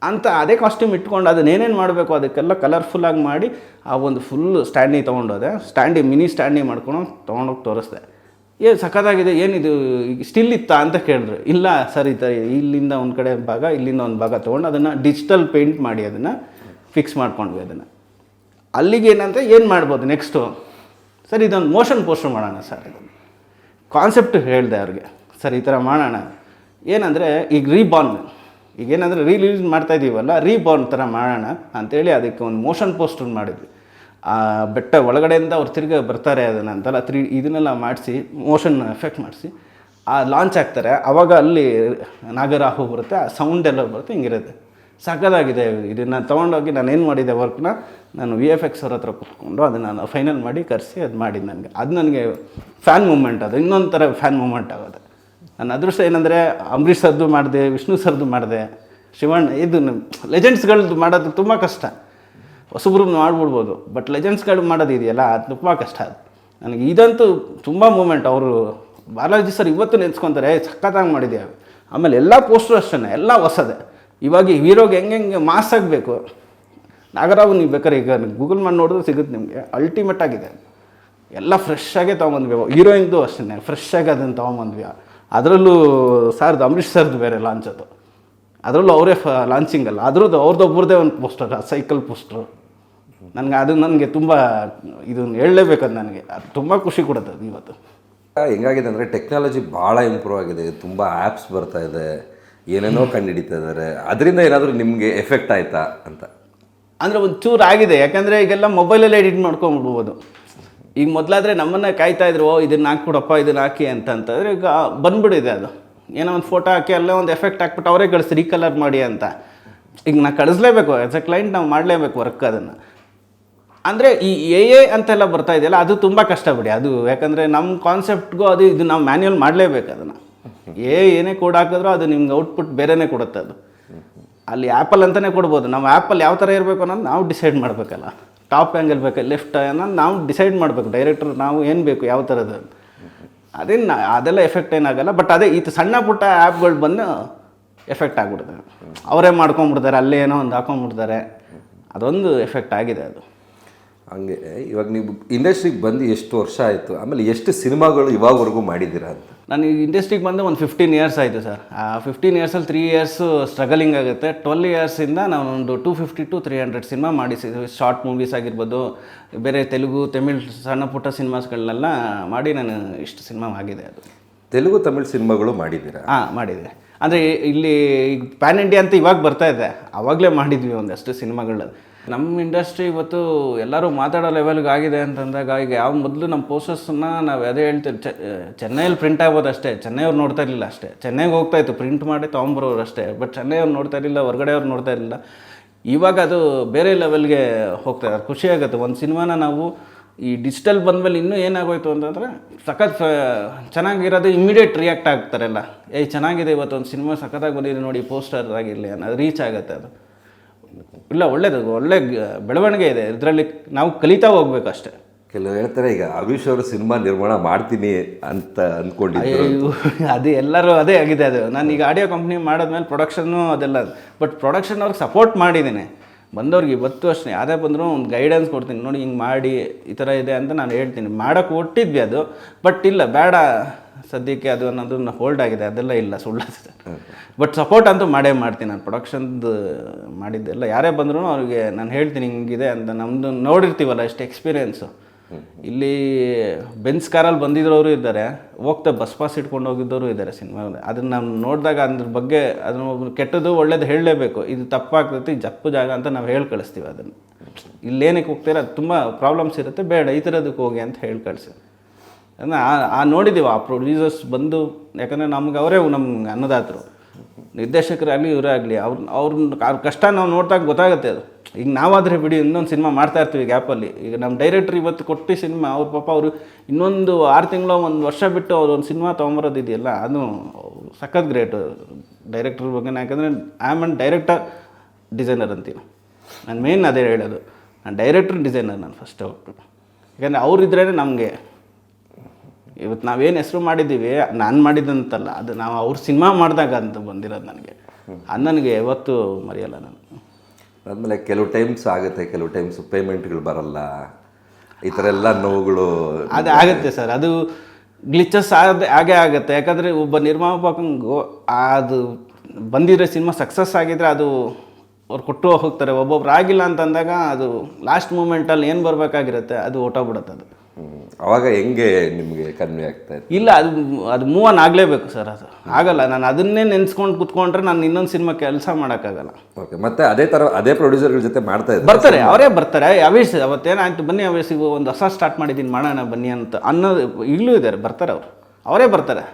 ಅಂತ ಅದೇ ಕಾಸ್ಟ್ಯೂಮ್ ಇಟ್ಕೊಂಡು ಅದನ್ನ ಏನೇನು ಮಾಡಬೇಕು ಅದಕ್ಕೆಲ್ಲ ಕಲರ್ಫುಲ್ಲಾಗಿ ಮಾಡಿ ಆ ಒಂದು ಫುಲ್ ಸ್ಟ್ಯಾಂಡಿ ತೊಗೊಂಡೋದೆ. ಸ್ಟ್ಯಾಂಡಿ ಮಿನಿ ಸ್ಟ್ಯಾಂಡಿ ಮಾಡ್ಕೊಂಡು ತೊಗೊಂಡೋಗಿ ತೋರಿಸ್ದೆ. ಏನು ಸಖತ್ತಾಗಿದೆ, ಏನಿದು ಸ್ಟಿಲ್ ಇತ್ತಾ ಅಂತ ಕೇಳಿದ್ರು. ಇಲ್ಲ ಸರ್, ಈ ಥರ ಇಲ್ಲಿಂದ ಒಂದು ಕಡೆ ಭಾಗ, ಇಲ್ಲಿಂದ ಒಂದು ಭಾಗ ತೊಗೊಂಡು ಅದನ್ನು ಡಿಜಿಟಲ್ ಪೇಂಟ್ ಮಾಡಿ ಅದನ್ನು ಫಿಕ್ಸ್ ಮಾಡ್ಕೊಂಡ್ವಿ ಅದನ್ನು. ಅಲ್ಲಿಗೆ ಏನಂತ ಏನು ಮಾಡ್ಬೋದು ನೆಕ್ಸ್ಟು ಸರ್, ಇದೊಂದು ಮೋಷನ್ ಪೋಸ್ಟರ್ ಮಾಡೋಣ ಸರ್, ಇದನ್ನು. ಕಾನ್ಸೆಪ್ಟ್ ಹೇಳಿದೆ ಅವ್ರಿಗೆ. ಸರ್, ಈ ಥರ ಮಾಡೋಣ. ಏನಂದರೆ, ಈಗ ರೀಬಾರ್ನ್ ಈಗ ಏನಂದರೆ ರೀಲೀಸ್ ಮಾಡ್ತಾ ಇದ್ದೀವಲ್ಲ ರೀಬಾರ್ನ್ ಥರ ಮಾಡೋಣ ಅಂತೇಳಿ ಅದಕ್ಕೆ ಒಂದು ಮೋಷನ್ ಪೋಸ್ಟರ್ ಮಾಡಿದ್ವಿ. ಆ ಬೆಟ್ಟ ಒಳಗಡೆಯಿಂದ ಅವ್ರು ತಿರ್ಗಿ ಬರ್ತಾರೆ ಅದನ್ನು ಅಂತಲ್ಲ ತ್ರೀ ಇದನ್ನೆಲ್ಲ ಮಾಡಿಸಿ ಮೋಷನ್ ಎಫೆಕ್ಟ್ ಮಾಡಿಸಿ, ಆ ಲಾಂಚ್ ಆಗ್ತಾರೆ. ಆವಾಗ ಅಲ್ಲಿ ನಾಗರಾಹು ಬರುತ್ತೆ, ಆ ಸೌಂಡ್ ಎಲ್ಲ ಬರುತ್ತೆ, ಹಿಂಗಿರುತ್ತೆ. ಸಕ್ಕದಾಗಿದೆ ಇದನ್ನು ತೊಗೊಂಡೋಗಿ ನಾನು ಏನು ಮಾಡಿದ್ದೆ ವರ್ಕ್ನ ನಾನು ವಿ ಎಫ್ ಎಕ್ಸ್ ಅವ್ರ ಹತ್ರ ಕೂತ್ಕೊಂಡು ಅದನ್ನು ನಾನು ಫೈನಲ್ ಮಾಡಿ ಕರೆಸಿ ಅದು ಮಾಡಿದ್ದು ನನಗೆ. ಅದು ನನಗೆ ಫ್ಯಾನ್ ಮೂಮೆಂಟ್ ಅದು. ಇನ್ನೊಂದು ಥರ ಫ್ಯಾನ್ ಮೂಮೆಂಟ್ ಆಗೋದು. ನನ್ನ ಅದೃಷ್ಟ ಏನಂದರೆ, ಅಂಬರೀಷ್ ಸರ್ದು ಮಾಡಿದೆ, ವಿಷ್ಣು ಸರ್ದು ಮಾಡಿದೆ, ಶಿವಣ್ಣ, ಇದು ಲೆಜೆಂಡ್ಸ್ಗಳದ್ದು ಮಾಡೋದು ತುಂಬ ಕಷ್ಟ. ಹೊಸಬ್ರು ಮಾಡ್ಬಿಡ್ಬೋದು. ಬಟ್ ಲೆಜೆಂಡ್ಸ್ಗಳು ಮಾಡೋದು ಇದೆಯಲ್ಲ ಅದು ತುಂಬ ಕಷ್ಟ ಅದು. ನನಗೆ ಇದಂತೂ ತುಂಬ ಮೂಮೆಂಟ್ ಅವರು ಬಾಲಾಜಿ ಸರ್ ಇವತ್ತು ನೆನೆಸ್ಕೊತಾರೆ ಸಖತ್ತಾಗಿ ಮಾಡಿದ್ಯಾ? ಆಮೇಲೆ ಎಲ್ಲ ಪೋಸ್ಟರ್ ಅಷ್ಟೇ ಎಲ್ಲ ಹೊಸದೇ. ಇವಾಗ ಹೀರೋಗೆ ಹೆಂಗೆ ಹೆಂಗೆ ಮಾಸ್ ಆಗಬೇಕು? ನಾಗರಾವ್ ನೀವು ಬೇಕಾದ್ರೆ ಈಗ ಗೂಗಲ್ ಮಾಡಿ ನೋಡಿದ್ರೆ ಸಿಗುತ್ತೆ ನಿಮಗೆ. ಅಲ್ಟಿಮೇಟ್ ಆಗಿದೆ. ಎಲ್ಲ ಫ್ರೆಶ್ ಆಗೇ ತೊಗೊಂಬಂದ್ವಿ. ಹೀರೋಯಿನ್ದು ಅಷ್ಟೇ ಫ್ರೆಶ್ ಆಗಿ ಅದನ್ನು ತೊಗೊಂಬಂದ್ವಿ. ಅದರಲ್ಲೂ ಸಾರ್ದು ಅಂಬರೀಷ್ ಸರ್ದು ಬೇರೆ ಲಾಂಚ್ ಅದು ಅದರಲ್ಲೂ ಅವರೇ ಫ ಲಾಂಚಿಂಗ್ ಅಲ್ಲ. ಅದ್ರದ್ದು ಅವ್ರದ್ದು ಒಬ್ಬರದೇ ಒಂದು ಪೋಸ್ಟರ್ ಸೈಕಲ್ ಪೋಸ್ಟ್ರು ನನಗೆ ಅದು ನನಗೆ ತುಂಬ ಇದನ್ನು ಹೇಳಲೇಬೇಕು ಅದು ನನಗೆ. ಅದು ತುಂಬ ಖುಷಿ ಕೊಡುತ್ತೆ ಅದು ಇವತ್ತು.
ಹೆಂಗಾಗಿದೆ ಅಂದರೆ ಟೆಕ್ನಾಲಜಿ ಭಾಳ ಇಂಪ್ರೂವ್ ಆಗಿದೆ. ತುಂಬ ಆ್ಯಪ್ಸ್ ಬರ್ತಾ ಇದೆ. ಏನೇನೋ ಕಂಡುಹಿಡಿತಾ ಇದ್ದಾರೆ. ಅದರಿಂದ ಏನಾದರೂ ನಿಮಗೆ ಎಫೆಕ್ಟ್ ಆಯಿತಾ ಅಂತ?
ಅಂದರೆ ಒಂದು ಚೂರು ಆಗಿದೆ. ಯಾಕಂದರೆ ಈಗೆಲ್ಲ ಮೊಬೈಲಲ್ಲೇ ಎಡಿಟ್ ಮಾಡ್ಕೊಂಡ್ಬಿಡ್ಬೋದು. ಈಗ ಮೊದಲಾದರೆ ನಮ್ಮನ್ನು ಕಾಯ್ತಾ ಇದ್ರು ಓ ಇದನ್ನು ಹಾಕ್ಬಿಡಪ್ಪ ಇದನ್ನು ಹಾಕಿ ಅಂತ ಅಂತಂದರೆ ಈಗ ಬಂದ್ಬಿಡಿದೆ ಅದು. ಏನೋ ಒಂದು ಫೋಟೋ ಹಾಕಿ ಅಲ್ಲೇ ಒಂದು ಎಫೆಕ್ಟ್ ಹಾಕ್ಬಿಟ್ಟು ಅವರೇ ಕಳಿಸಿ ರೀಕಲರ್ ಮಾಡಿ ಅಂತ. ಈಗ ನಾನು ಕಳಿಸ್ಲೇಬೇಕು. ಆ್ಯಸ್ ಎ ಕ್ಲೈಂಟ್ ನಾವು ಮಾಡಲೇಬೇಕು ವರ್ಕ್ ಅದನ್ನು. ಅಂದರೆ ಈ ಎ ಎ ಅಂತೆಲ್ಲ ಬರ್ತಾ ಇದೆಯಲ್ಲ, ಅದು ತುಂಬ ಕಷ್ಟ ಬಿಡಿ. ಅದು ಯಾಕಂದರೆ ನಮ್ಮ ಕಾನ್ಸೆಪ್ಟ್ಗೂ ಅದು ಇದು ನಾವು ಮ್ಯಾನ್ಯಲ್ ಮಾಡಲೇಬೇಕು ಅದನ್ನು. ಎ ಏನೇ ಕೋಡ್ ಹಾಕಿದ್ರೂ ಅದು ನಿಮ್ಗೆ ಔಟ್ಪುಟ್ ಬೇರೆನೇ ಕೊಡುತ್ತೆ ಅದು. ಅಲ್ಲಿ ಆ್ಯಪಲ್ ಅಂತಲೇ ಕೊಡ್ಬೋದು. ನಾವು ಆ್ಯಪಲ್ ಯಾವ ಥರ ಇರಬೇಕು ಅನ್ನೋದು ನಾವು ಡಿಸೈಡ್ ಮಾಡಬೇಕಲ್ಲ. ಟಾಪ್ ಆ್ಯಂಗಲ್ ಬೇಕು ಲೆಫ್ಟ್ ಅನ್ನೋದು ನಾವು ಡಿಸೈಡ್ ಮಾಡಬೇಕು. ಡೈರೆಕ್ಟರ್ ನಾವು ಏನು ಬೇಕು, ಯಾವ ಥರದ್ದು ಅದೇನು ಅದೆಲ್ಲ ಎಫೆಕ್ಟ್ ಏನಾಗಲ್ಲ. ಬಟ್ ಅದೇ ಇದು ಸಣ್ಣ ಪುಟ್ಟ ಆ್ಯಪ್ಗಳು ಬಂದು ಎಫೆಕ್ಟ್ ಆಗಿಬಿಡ್ತಾರೆ ಅವರೇ ಮಾಡ್ಕೊಂಬಿಡ್ತಾರೆ, ಅಲ್ಲೇ ಏನೋ ಒಂದು ಹಾಕೊಂಡ್ಬಿಡ್ತಾರೆ ಅದೊಂದು ಎಫೆಕ್ಟ್ ಆಗಿದೆ ಅದು.
ಹಂಗೆ ಇವಾಗ ನೀವು ಇಂಡಸ್ಟ್ರಿಗೆ ಬಂದು ಎಷ್ಟು ವರ್ಷ ಆಯಿತು ಆಮೇಲೆ ಎಷ್ಟು ಸಿನಿಮಾಗಳು ಇವಾಗವರೆಗೂ ಮಾಡಿದ್ದೀರಾ ಅಂತ?
ನಾನು ಈ ಇಂಡಸ್ಟ್ರಿಗೆ ಬಂದು ಒಂದು ಫಿಫ್ಟೀನ್ ಇಯರ್ಸ್ ಆಯಿತು ಸರ್. ಆ ಫಿಫ್ಟೀನ್ ಇಯರ್ಸಲ್ಲಿ ತ್ರೀ ಇಯರ್ಸು ಸ್ಟ್ರಗಲಿಂಗ್ ಆಗುತ್ತೆ. ಟ್ವೆಲ್ ಇಯರ್ಸಿಂದ ನಾನೊಂದು two two fifty to three hundred cinema ಮಾಡಿಸಿದ್ವಿ short movies ಆಗಿರ್ಬೋದು ಬೇರೆ ತೆಲುಗು ತಮಿಳ್ ಸಣ್ಣ ಪುಟ್ಟ ಸಿನಿಮಾಸ್ಗಳನ್ನೆಲ್ಲ ಮಾಡಿ ನಾನು ಇಷ್ಟು ಸಿನಿಮಾ ಆಗಿದೆ ಅದು.
ತೆಲುಗು ತಮಿಳ್ ಸಿನಿಮಾಗಳು ಮಾಡಿದ್ದೀರಾ?
ಹಾಂ ಮಾಡಿದೆ. ಅಂದರೆ ಇಲ್ಲಿ ಈಗ ಪ್ಯಾನ್ ಇಂಡಿಯಾ ಅಂತ ಇವಾಗ ಬರ್ತಾ ಇದೆ. ಆವಾಗಲೇ ಮಾಡಿದ್ವಿ ಒಂದಷ್ಟು ಸಿನಿಮಾಗಳು ನಮ್ಮ ಇಂಡಸ್ಟ್ರಿ ಇವತ್ತು ಎಲ್ಲರೂ ಮಾತಾಡೋ ಲೆವೆಲ್ಗೆ ಆಗಿದೆ ಅಂತಂದಾಗ ಈಗ ಯಾವ ಮೊದಲು ನಮ್ಮ ಪೋಸ್ಟರ್ಸನ್ನು ನಾವು ಅದೇ ಹೇಳ್ತೀವಿ ಚೆನ್ನೈಯಲ್ಲಿ ಪ್ರಿಂಟ್ ಆಗ್ಬೋದು ಅಷ್ಟೇ. ಚೆನ್ನೈಯವ್ರು ನೋಡ್ತಾ ಇರಲಿಲ್ಲ ಅಷ್ಟೇ. ಚೆನ್ನೈಗೆ ಹೋಗ್ತಾ ಇತ್ತು. ಪ್ರಿಂಟ್ ಮಾಡಿ ತೊಗೊಂಬರೋರು ಅಷ್ಟೇ. ಬಟ್ ಚೆನ್ನೈಯವ್ರು ನೋಡ್ತಾ ಇರಲಿಲ್ಲ, ಹೊರಗಡೆಯವ್ರು ನೋಡ್ತಾ ಇರಲಿಲ್ಲ. ಇವಾಗ ಅದು ಬೇರೆ ಲೆವೆಲ್ಗೆ ಹೋಗ್ತಾ ಇದ್ದಾರೆ. ಖುಷಿ ಆಗುತ್ತೆ. ಒಂದು ಸಿನಿಮಾನ ನಾವು ಈ ಡಿಜಿಟಲ್ ಬಂದಮೇಲೆ ಇನ್ನೂ ಏನಾಗೋಯ್ತು ಅಂತಂದರೆ ಸಖತ್ ಚೆನ್ನಾಗಿರೋದು ಇಮಿಡಿಯೇಟ್ ರಿಯಾಕ್ಟ್ ಆಗ್ತಾರಲ್ಲ ಏಯ್, ಚೆನ್ನಾಗಿದೆ ಇವತ್ತು ಒಂದು ಸಿನಿಮಾ ಸಖತ್ತಾಗಿ ಬಂದಿದೆ ನೋಡಿ ಪೋಸ್ಟರ್ ಆಗಿರಲಿ ಅನ್ನೋದು ರೀಚ್ ಆಗುತ್ತೆ ಅದು. ಇಲ್ಲ ಒಳ್ಳೇದು ಒಳ್ಳೆ ಬೆಳವಣಿಗೆ ಇದೆ. ಇದರಲ್ಲಿ ನಾವು ಕಲಿತಾ ಹೋಗ್ಬೇಕು ಅಷ್ಟೇ.
ಕೆಲವು ಹೇಳ್ತಾರೆ ಈಗ ಅವಿಶ್ ಅವರು ಸಿನಿಮಾ ನಿರ್ಮಾಣ ಮಾಡ್ತೀನಿ ಅಂತ ಅಂದ್ಕೊಂಡಿದ್ರು
ಅಯ್ಯೋ, ಅದು ಎಲ್ಲರೂ ಅದೇ ಆಗಿದೆ ಅದು. ನಾನು ಈಗ ಆಡಿಯೋ ಕಂಪ್ನಿ ಮಾಡಿದ್ಮೇಲೆ ಪ್ರೊಡಕ್ಷನ್ನು ಅದೆಲ್ಲ ಬಟ್ ಪ್ರೊಡಕ್ಷನ್ ಅವ್ರಿಗೆ ಸಪೋರ್ಟ್ ಮಾಡಿದ್ದೀನಿ. ಬಂದವ್ರಿಗೆ ಇವತ್ತು ಅಷ್ಟೇ. ಯಾವುದೇ ಬಂದರೂ ಒಂದು ಗೈಡೆನ್ಸ್ ಕೊಡ್ತೀನಿ. ನೋಡಿ ಹಿಂಗೆ ಮಾಡಿ ಈ ಥರ ಇದೆ ಅಂತ ನಾನು ಹೇಳ್ತೀನಿ. ಮಾಡೋಕ್ಕೆ ಒಟ್ಟಿದ್ವಿ ಅದು ಬಟ್ ಇಲ್ಲ ಬೇಡ. ಸದ್ಯಕ್ಕೆ ಅದು ಅನ್ನೋದು ಹೋಲ್ಡ್ ಆಗಿದೆ ಅದೆಲ್ಲ ಇಲ್ಲ ಸುಳ್ಳು ಬಟ್ ಸಪೋರ್ಟ್ ಅಂತೂ ಮಾಡೇ ಮಾಡ್ತೀನಿ ನಾನು. ಪ್ರೊಡಕ್ಷನ್ದು ಮಾಡಿದ್ದೆಲ್ಲ ಯಾರೇ ಬಂದ್ರೂ ಅವ್ರಿಗೆ ನಾನು ಹೇಳ್ತೀನಿ ಹಿಂಗಿದೆ ಅಂತ ನಮ್ಮದು ನೋಡಿರ್ತೀವಲ್ಲ ಎಷ್ಟು ಎಕ್ಸ್ಪೀರಿಯೆನ್ಸು ಇಲ್ಲಿ ಬೆನ್ಸ್ ಕಾರಲ್ಲಿ ಬಂದಿದ್ದವರು ಇದ್ದಾರೆ ಹೋಗ್ತಾ ಬಸ್ ಪಾಸ್ ಇಟ್ಕೊಂಡು ಹೋಗಿದ್ದವರು ಇದ್ದಾರೆ ಸಿನಿಮಾ ಅದನ್ನು ನಾವು ನೋಡಿದಾಗ ಅದ್ರ ಬಗ್ಗೆ ಅದನ್ನ ಕೆಟ್ಟದ್ದು ಒಳ್ಳೇದು ಹೇಳಲೇಬೇಕು. ಇದು ತಪ್ಪಾಗ್ತೈತಿ ಜಪ್ಪು ಜಾಗ ಅಂತ ನಾವು ಹೇಳಿ ಕಳಿಸ್ತೀವಿ ಅದನ್ನು. ಇಲ್ಲೇನಕ್ಕೆ ಹೋಗ್ತೀರ ಅದು ತುಂಬ ಪ್ರಾಬ್ಲಮ್ಸ್ ಇರುತ್ತೆ ಬೇಡ ಈ ಥರದಕ್ಕೆ ಹೋಗಿ ಅಂತ ಹೇಳಿ ಕಳಿಸಿ. ಅದನ್ನ ಆ- ನೋಡಿದ್ದೀವಿ ಆ ಪ್ರೊಡ್ಯೂಸರ್ಸ್ ಬಂದು, ಯಾಕಂದರೆ ನಮ್ಗೆ ಅವರೇ ನಮ್ಗೆ ಅನ್ನದಾತರು. ನಿರ್ದೇಶಕರಾಗಲಿ ಇವರೇ ಆಗಲಿ, ಅವ್ರ ಅವ್ರನ್ನ ಅವ್ರ ಕಷ್ಟ ನಾವು ನೋಡಿದಾಗ ಗೊತ್ತಾಗುತ್ತೆ ಅದು. ಈಗ ನಾವಾದರೆ ಬಿಡಿ, ಇನ್ನೊಂದು ಸಿನಿಮಾ ಮಾಡ್ತಾ ಇರ್ತೀವಿ ಗ್ಯಾಪಲ್ಲಿ ಈಗ ನಮ್ಮ ಡೈರೆಕ್ಟ್ರ್ ಇವತ್ತು ಕೊಟ್ಟು ಸಿನಿಮಾ, ಅವ್ರ ಪಾಪ ಅವರು ಇನ್ನೊಂದು ಆರು ತಿಂಗಳು ಒಂದು ವರ್ಷ ಬಿಟ್ಟು ಅವ್ರು ಒಂದು ಸಿನಿಮಾ ತೊಗೊಂಬರೋದಿದೆಯಲ್ಲ, ಅದು ಸಖತ್ ಗ್ರೇಟ್ ಡೈರೆಕ್ಟ್ರ್ ಬಗ್ಗೆ. ಯಾಕಂದರೆ I am an director designer ಅಂತೀನಿ ನಾನು ಮೇನ್ ಅದೇ ಹೇಳೋದು. ನಾನು ಡೈರೆಕ್ಟ್ರ್ ಡಿಸೈನರ್ ನಾನು ಫಸ್ಟ್ ಅವ್ರು. ಯಾಕಂದರೆ ಅವರಿದ್ರೇ ನಮಗೆ ಇವತ್ತು ನಾವೇನು ಹೆಸರು ಮಾಡಿದ್ದೀವಿ ನಾನು ಮಾಡಿದ್ದಂತಲ್ಲ ಅದು ನಾವು ಅವ್ರ ಸಿನಿಮಾ ಮಾಡಿದಾಗ ಅಂತ ಬಂದಿರೋದು ನನಗೆ. ಅದು ನನಗೆ ಯಾವತ್ತೂ ಮರೆಯಲ್ಲ ನಾನು.
ಆದಮೇಲೆ ಕೆಲವು ಟೈಮ್ಸ್ ಆಗುತ್ತೆ ಕೆಲವು ಟೈಮ್ಸ್ ಪೇಮೆಂಟ್ಗಳು ಬರಲ್ಲ. ಈ ಥರ ಎಲ್ಲ ನೋವುಗಳು
ಅದು ಆಗುತ್ತೆ ಸರ್ ಅದು ಗ್ಲಿಚಸ್ ಆಗದೆ ಹಾಗೆ ಆಗುತ್ತೆ. ಯಾಕಂದರೆ ಒಬ್ಬ ನಿರ್ಮಾಪಕಂಗು ಅದು ಬಂದಿರೋ ಸಿನಿಮಾ ಸಕ್ಸಸ್ ಆಗಿದ್ರೆ ಅದು ಅವ್ರು ಕೊಟ್ಟು ಹೋಗ್ತಾರೆ. ಒಬ್ಬೊಬ್ರು ಆಗಿಲ್ಲ ಅಂತಂದಾಗ ಅದು ಲಾಸ್ಟ್ ಮೂಮೆಂಟಲ್ಲಿ ಏನು ಬರಬೇಕಾಗಿರುತ್ತೆ ಅದು ಹೊಟ್ಟೋಗ್ಬಿಡುತ್ತೆ ಅದು.
ಅವಾಗ ಹೆಂಗೆ ನಿಮಗೆ ಕನ್ವೆ ಆಗ್ತಾ ಇತ್ತು?
ಇಲ್ಲ ಅದು ಅದು ಮೂವ್ ಆನ್ ಆಗಲೇಬೇಕು ಸರ್ ಅದು. ಆಗಲ್ಲ ನಾನು ಅದನ್ನೇ ನೆನೆಸ್ಕೊಂಡು ಕುತ್ಕೊಂಡ್ರೆ ನಾನು ಇನ್ನೊಂದು ಸಿನಿಮಾ ಕೆಲಸ ಮಾಡೋಕ್ಕಾಗಲ್ಲ.
ಓಕೆ ಮತ್ತೆ ಅದೇ ಥರ ಅದೇ ಪ್ರೊಡ್ಯೂಸರ್ಗಳ ಜೊತೆ ಮಾಡ್ತಾ ಇದ್ದಾರೆ?
ಬರ್ತಾರೆ ಅವರೇ ಬರ್ತಾರೆ. ಅವೇಶ್ ಅವತ್ತೇನಾಯ್ತು ಬನ್ನಿ ಅವೇಶಿಗೆ ಒಂದು ಹೊಸ ಸ್ಟಾರ್ಟ್ ಮಾಡಿದ್ದೀನಿ ಮಾಡೋಣ ಬನ್ನಿ ಅಂತ ಅನ್ನೋದು ಇಲ್ಲೂ ಇದ್ದಾರೆ ಬರ್ತಾರೆ ಅವರು. ಅವರೇ ಬರ್ತಾರೆ.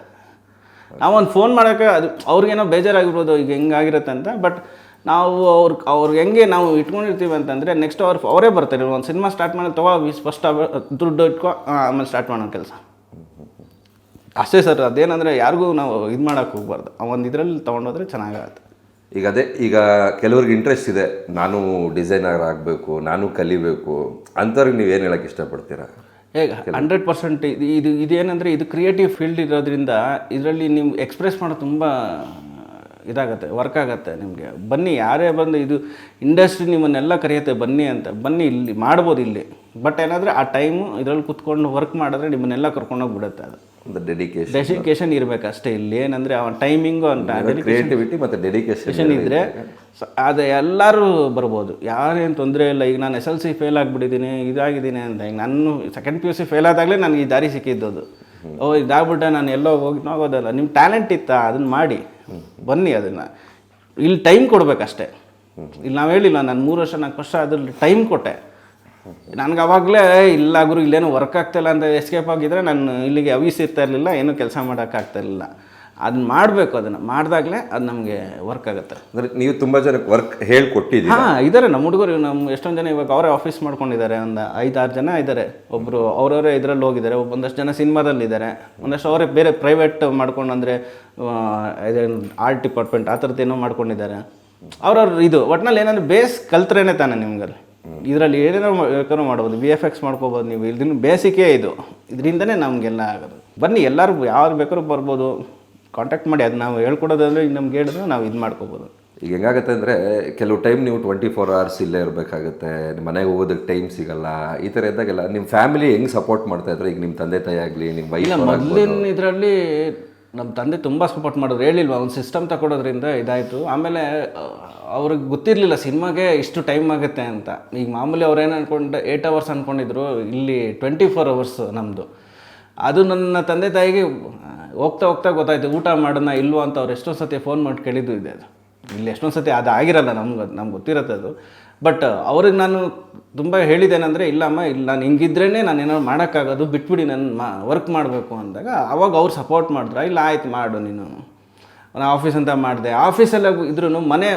ನಾವೊಂದು ಫೋನ್ ಮಾಡೋಕ್ಕೆ ಅದು ಅವ್ರಿಗೇನೋ ಬೇಜಾರಾಗಿರ್ಬೋದು ಈಗ ಹೆಂಗಾಗಿರುತ್ತೆ ಅಂತ ಬಟ್ ನಾವು ಅವ್ರ ಅವ್ರು ಹೆಂಗೆ ನಾವು ಇಟ್ಕೊಂಡಿರ್ತೀವಿ ಅಂತಂದರೆ ನೆಕ್ಸ್ಟ್ ಅವ್ರು ಅವರೇ ಬರ್ತಾರೆ. ಒಂದು ಸಿನಿಮಾ ಸ್ಟಾರ್ಟ್ ಮಾಡಿ ತಗೋ ಫಸ್ಟ್ ದುಡ್ಡು ಇಟ್ಕೊ ಆಮೇಲೆ ಸ್ಟಾರ್ಟ್ ಮಾಡೋ ಕೆಲಸ. ಅಷ್ಟೇ ಸರ್ ಅದೇನಂದರೆ ಯಾರಿಗೂ ನಾವು ಇದು ಮಾಡೋಕ್ಕೆ ಹೋಗ್ಬಾರ್ದು. ಒಂದು ಇದರಲ್ಲಿ ತೊಗೊಂಡೋದ್ರೆ ಚೆನ್ನಾಗಾಗುತ್ತೆ.
ಈಗ ಅದೇ ಈಗ ಕೆಲವ್ರಿಗೆ ಇಂಟ್ರೆಸ್ಟ್ ಇದೆ. ನಾನು ಡಿಸೈನರ್ ಆಗಬೇಕು ನಾನು ಕಲಿಬೇಕು ಅಂಥವ್ರಿಗೆ ನೀವು ಏನು ಹೇಳಕ್ಕೆ ಇಷ್ಟಪಡ್ತೀರಾ?
ಹೇಗೆ ಹಂಡ್ರೆಡ್ ಪರ್ಸೆಂಟ್ ಇದು ಇದು ಇದೇನಂದರೆ ಇದು ಕ್ರಿಯೇಟಿವ್ ಫೀಲ್ಡ್ ಇರೋದ್ರಿಂದ ಇದರಲ್ಲಿ ನೀವು ಎಕ್ಸ್ಪ್ರೆಸ್ ಮಾಡೋದು ತುಂಬ ಇದಾಗತ್ತೆ ವರ್ಕ್ ಆಗುತ್ತೆ ನಿಮಗೆ. ಬನ್ನಿ ಯಾರೇ ಬಂದು ಇದು ಇಂಡಸ್ಟ್ರಿ ನಿಮ್ಮನ್ನೆಲ್ಲ ಕರೆಯುತ್ತೆ ಬನ್ನಿ ಅಂತ. ಬನ್ನಿ ಇಲ್ಲಿ ಮಾಡ್ಬೋದು ಇಲ್ಲಿ. ಬಟ್ ಏನಾದರೆ ಆ ಟೈಮು ಇದರಲ್ಲಿ ಕುತ್ಕೊಂಡು ವರ್ಕ್ ಮಾಡಿದ್ರೆ ನಿಮ್ಮನ್ನೆಲ್ಲ ಕರ್ಕೊಂಡೋಗಿ ಬಿಡುತ್ತೆ ಅದು.
ಒಂದು ಡೆಡಿಕೇಶನ್
ಡೆಡಿಕೇಶನ್ ಇರಬೇಕು ಅಷ್ಟೇ. ಇಲ್ಲಿ ಏನಂದರೆ ಅವನ ಟೈಮಿಂಗು ಅಂತ
ಕ್ರಿಯೇಟಿವಿಟಿ ಮತ್ತು ಡೆಡಿಕೇಶನ್
ಡೆಡಿಕೇಶನ್ ಇದ್ದರೆ ಅದು ಎಲ್ಲರೂ ಬರ್ಬೋದು. ಯಾರೇನು ತೊಂದರೆ ಇಲ್ಲ ಈಗ ನಾನು ಎಸ್ ಎಲ್ ಸಿ ಫೇಲ್ ಆಗಿಬಿಟ್ಟಿದ್ದೀನಿ ಇದಾಗಿದ್ದೀನಿ ಅಂತ. ಈಗ ನಾನು second P U C fail ಆದಾಗಲೇ ನನಗೆ ಈ ದಾರಿ ಸಿಕ್ಕಿದ್ದದು. ಓ ಇದಾಗ್ಬಿಟ್ಟೆ ನಾನು ಎಲ್ಲೋ ಹೋಗಿ ಹೋಗೋದಲ್ಲ ನಿಮ್ಮ ಟ್ಯಾಲೆಂಟ್ ಇತ್ತಾ? ಅದನ್ನು ಮಾಡಿ. ಬನ್ನಿ ಅದನ್ನು. ಇಲ್ಲಿ ಟೈಮ್ ಕೊಡಬೇಕಷ್ಟೇ. ಇಲ್ಲಿ ನಾವು ಹೇಳಿಲ್ಲ, ನಾನು ಮೂರು ವರ್ಷ ನಾಲ್ಕು ವರ್ಷ ಅದ್ರಲ್ಲಿ ಟೈಮ್ ಕೊಟ್ಟೆ. ನನಗೆ ಅವಾಗಲೇ ಇಲ್ಲ ಗುರು, ಇಲ್ಲೇನು ವರ್ಕ್ ಆಗ್ತಾಯಿಲ್ಲ ಅಂತ ಎಸ್ಕೇಪ್ ಆಗಿದ್ರೆ ನಾನು ಇಲ್ಲಿಗೆ ಅವಿಸಿರ್ತಾ ಇರಲಿಲ್ಲ, ಏನೂ ಕೆಲಸ ಮಾಡೋಕ್ಕಾಗ್ತಾ ಇರಲಿಲ್ಲ. ಅದನ್ನ ಮಾಡಬೇಕು ಅದನ್ನು. ಮಾಡಿದಾಗಲೇ ಅದು ನಮಗೆ ವರ್ಕ್ ಆಗುತ್ತೆ.
ಅಂದರೆ ನೀವು ತುಂಬ ಜನಕ್ಕೆ ವರ್ಕ್ ಹೇಳ್ಕೊಟ್ಟಿದ್ದೀರಿ?
ಹಾಂ ಇದ್ದಾರೆ ನಮ್ಮ ಹುಡುಗರು. ನಮ್ಮ ಎಷ್ಟೊಂದು ಜನ ಇವಾಗ ಅವರೇ ಆಫೀಸ್ ಮಾಡ್ಕೊಂಡಿದ್ದಾರೆ. ಒಂದು ಐದಾರು ಜನ ಇದ್ದಾರೆ ಒಬ್ಬರು ಅವರವರೇ ಇದರಲ್ಲಿ ಹೋಗಿದ್ದಾರೆ. ಒಂದಷ್ಟು ಜನ ಸಿನಿಮಾದಲ್ಲಿದ್ದಾರೆ ಒಂದಷ್ಟು ಅವರೇ ಬೇರೆ ಪ್ರೈವೇಟ್ ಮಾಡ್ಕೊಂಡು ಅಂದರೆ ಆರ್ಟ್ ಡಿಪಾರ್ಟ್ಮೆಂಟ್ ಆ ಥರದ್ದು ಏನೋ ಮಾಡ್ಕೊಂಡಿದ್ದಾರೆ. ಅವ್ರವ್ರ ಇದು ಒಟ್ನಲ್ಲಿ ಏನಂದ್ರೆ ಬೇಸ್ ಕಲ್ತ್ರೇನೆ ತಾನೆ ನಿಮ್ಗಲ್ಲಿ. ಇದರಲ್ಲಿ ಏನೇನೋ ಬೇಕಾದ್ರೂ ಮಾಡ್ಬೋದು. ವಿ ಎಫ್ ಎಕ್ಸ್ ಮಾಡ್ಕೋಬೋದು ನೀವು. ಇದನ್ನು ಬೇಸಿಕೇ ಇದು. ಇದರಿಂದನೇ ನಮಗೆಲ್ಲ ಆಗೋದು. ಬನ್ನಿ ಎಲ್ಲರೂ ಯಾರು ಬೇಕಾದ್ರೂ ಬರ್ಬೋದು. ಕಾಂಟ್ಯಾಕ್ಟ್ ಮಾಡಿ ಅದು ನಾವು ಹೇಳ್ಕೊಡೋದಂದ್ರೆ ನಮ್ಗೆ ಹೇಳಿದ್ರೆ ನಾವು ಇದು ಮಾಡ್ಕೋಬೋದು.
ಈಗ ಹೆಂಗಾಗುತ್ತೆ ಅಂದರೆ ಕೆಲವು ಟೈಮ್ ನೀವು ಟ್ವೆಂಟಿ ಫೋರ್ ಅವರ್ಸ್ ಇಲ್ಲೇ ಇರಬೇಕಾಗುತ್ತೆ ನಿಮ್ಮ ಮನೆಗೆ ಹೋಗೋದಕ್ಕೆ ಟೈಮ್ ಸಿಗಲ್ಲ ಈ ಥರ ಇದ್ದಾಗೆಲ್ಲ ನಿಮ್ಮ ಫ್ಯಾಮಿಲಿ ಹೆಂಗೆ ಸಪೋರ್ಟ್ ಮಾಡ್ತಾ ಇದ್ರೆ? ಈಗ ನಿಮ್ಮ ತಂದೆ ತಾಯಿ ಆಗಲಿ ನಿಮ್ಮ
ಇಲ್ಲ
ವೈಫ್
ಮೊದಲಿನ ಇದರಲ್ಲಿ ನಮ್ಮ ತಂದೆ ತುಂಬ ಸಪೋರ್ಟ್ ಮಾಡಿದ್ರು. ಹೇಳಿಲ್ವಾ ಒಂದು ಸಿಸ್ಟಮ್ ತಗೊಳೋದ್ರಿಂದ ಇದಾಯಿತು. ಆಮೇಲೆ ಅವ್ರಿಗೆ ಗೊತ್ತಿರಲಿಲ್ಲ ಸಿನಿಮಾಗೆ ಇಷ್ಟು ಟೈಮ್ ಆಗುತ್ತೆ ಅಂತ. ಈಗ ಮಾಮೂಲಿ ಅವ್ರು ಏನು ಅನ್ಕೊಂಡು ಏಯ್ಟ್ ಅವರ್ಸ್ ಅಂದ್ಕೊಂಡಿದ್ರು ಇಲ್ಲಿ ಟ್ವೆಂಟಿ ಫೋರ್ ಅವರ್ಸ್ ನಮ್ಮದು ಅದು ನನ್ನ ತಂದೆ ತಾಯಿಗೆ ಹೋಗ್ತಾ ಹೋಗ್ತಾ ಗೊತ್ತಾಯ್ತು, ಊಟ ಮಾಡೋಣ ಇಲ್ವೋ ಅಂತ ಅವ್ರು ಎಷ್ಟೊಂದು ಸತಿ ಫೋನ್ ಮಾಡಿ ಕೇಳಿದ್ದು ಇದೆ ಅದು. ಇಲ್ಲಿ ಎಷ್ಟೊಂದು ಸತಿ ಅದು ಆಗಿರಲ್ಲ, ನಮ್ಗೆ ನಮ್ಗೆ ಗೊತ್ತಿರತ್ತೆ ಅದು. ಬಟ್ ಅವ್ರಿಗೆ ನಾನು ತುಂಬ ಹೇಳಿದ್ದೇನೆಂದರೆ ಇಲ್ಲಮ್ಮ ಇಲ್ಲ, ನಾನು ಹಿಂಗಿದ್ರೇ ನಾನು ಏನಾದ್ರು ಮಾಡೋಕ್ಕಾಗೋದು, ಬಿಟ್ಬಿಡಿ, ನಾನು ಮಾ ವರ್ಕ್ ಮಾಡಬೇಕು ಅಂದಾಗ ಅವಾಗ ಅವ್ರು ಸಪೋರ್ಟ್ ಮಾಡಿದ್ರು. ಇಲ್ಲ, ಆಯ್ತು, ಮಾಡು ನೀನು. ನಾನು ಆಫೀಸ್ ಅಂತ ಮಾಡಿದೆ. ಆಫೀಸಲ್ಲಿ ಇದ್ರೂ ಮನೆ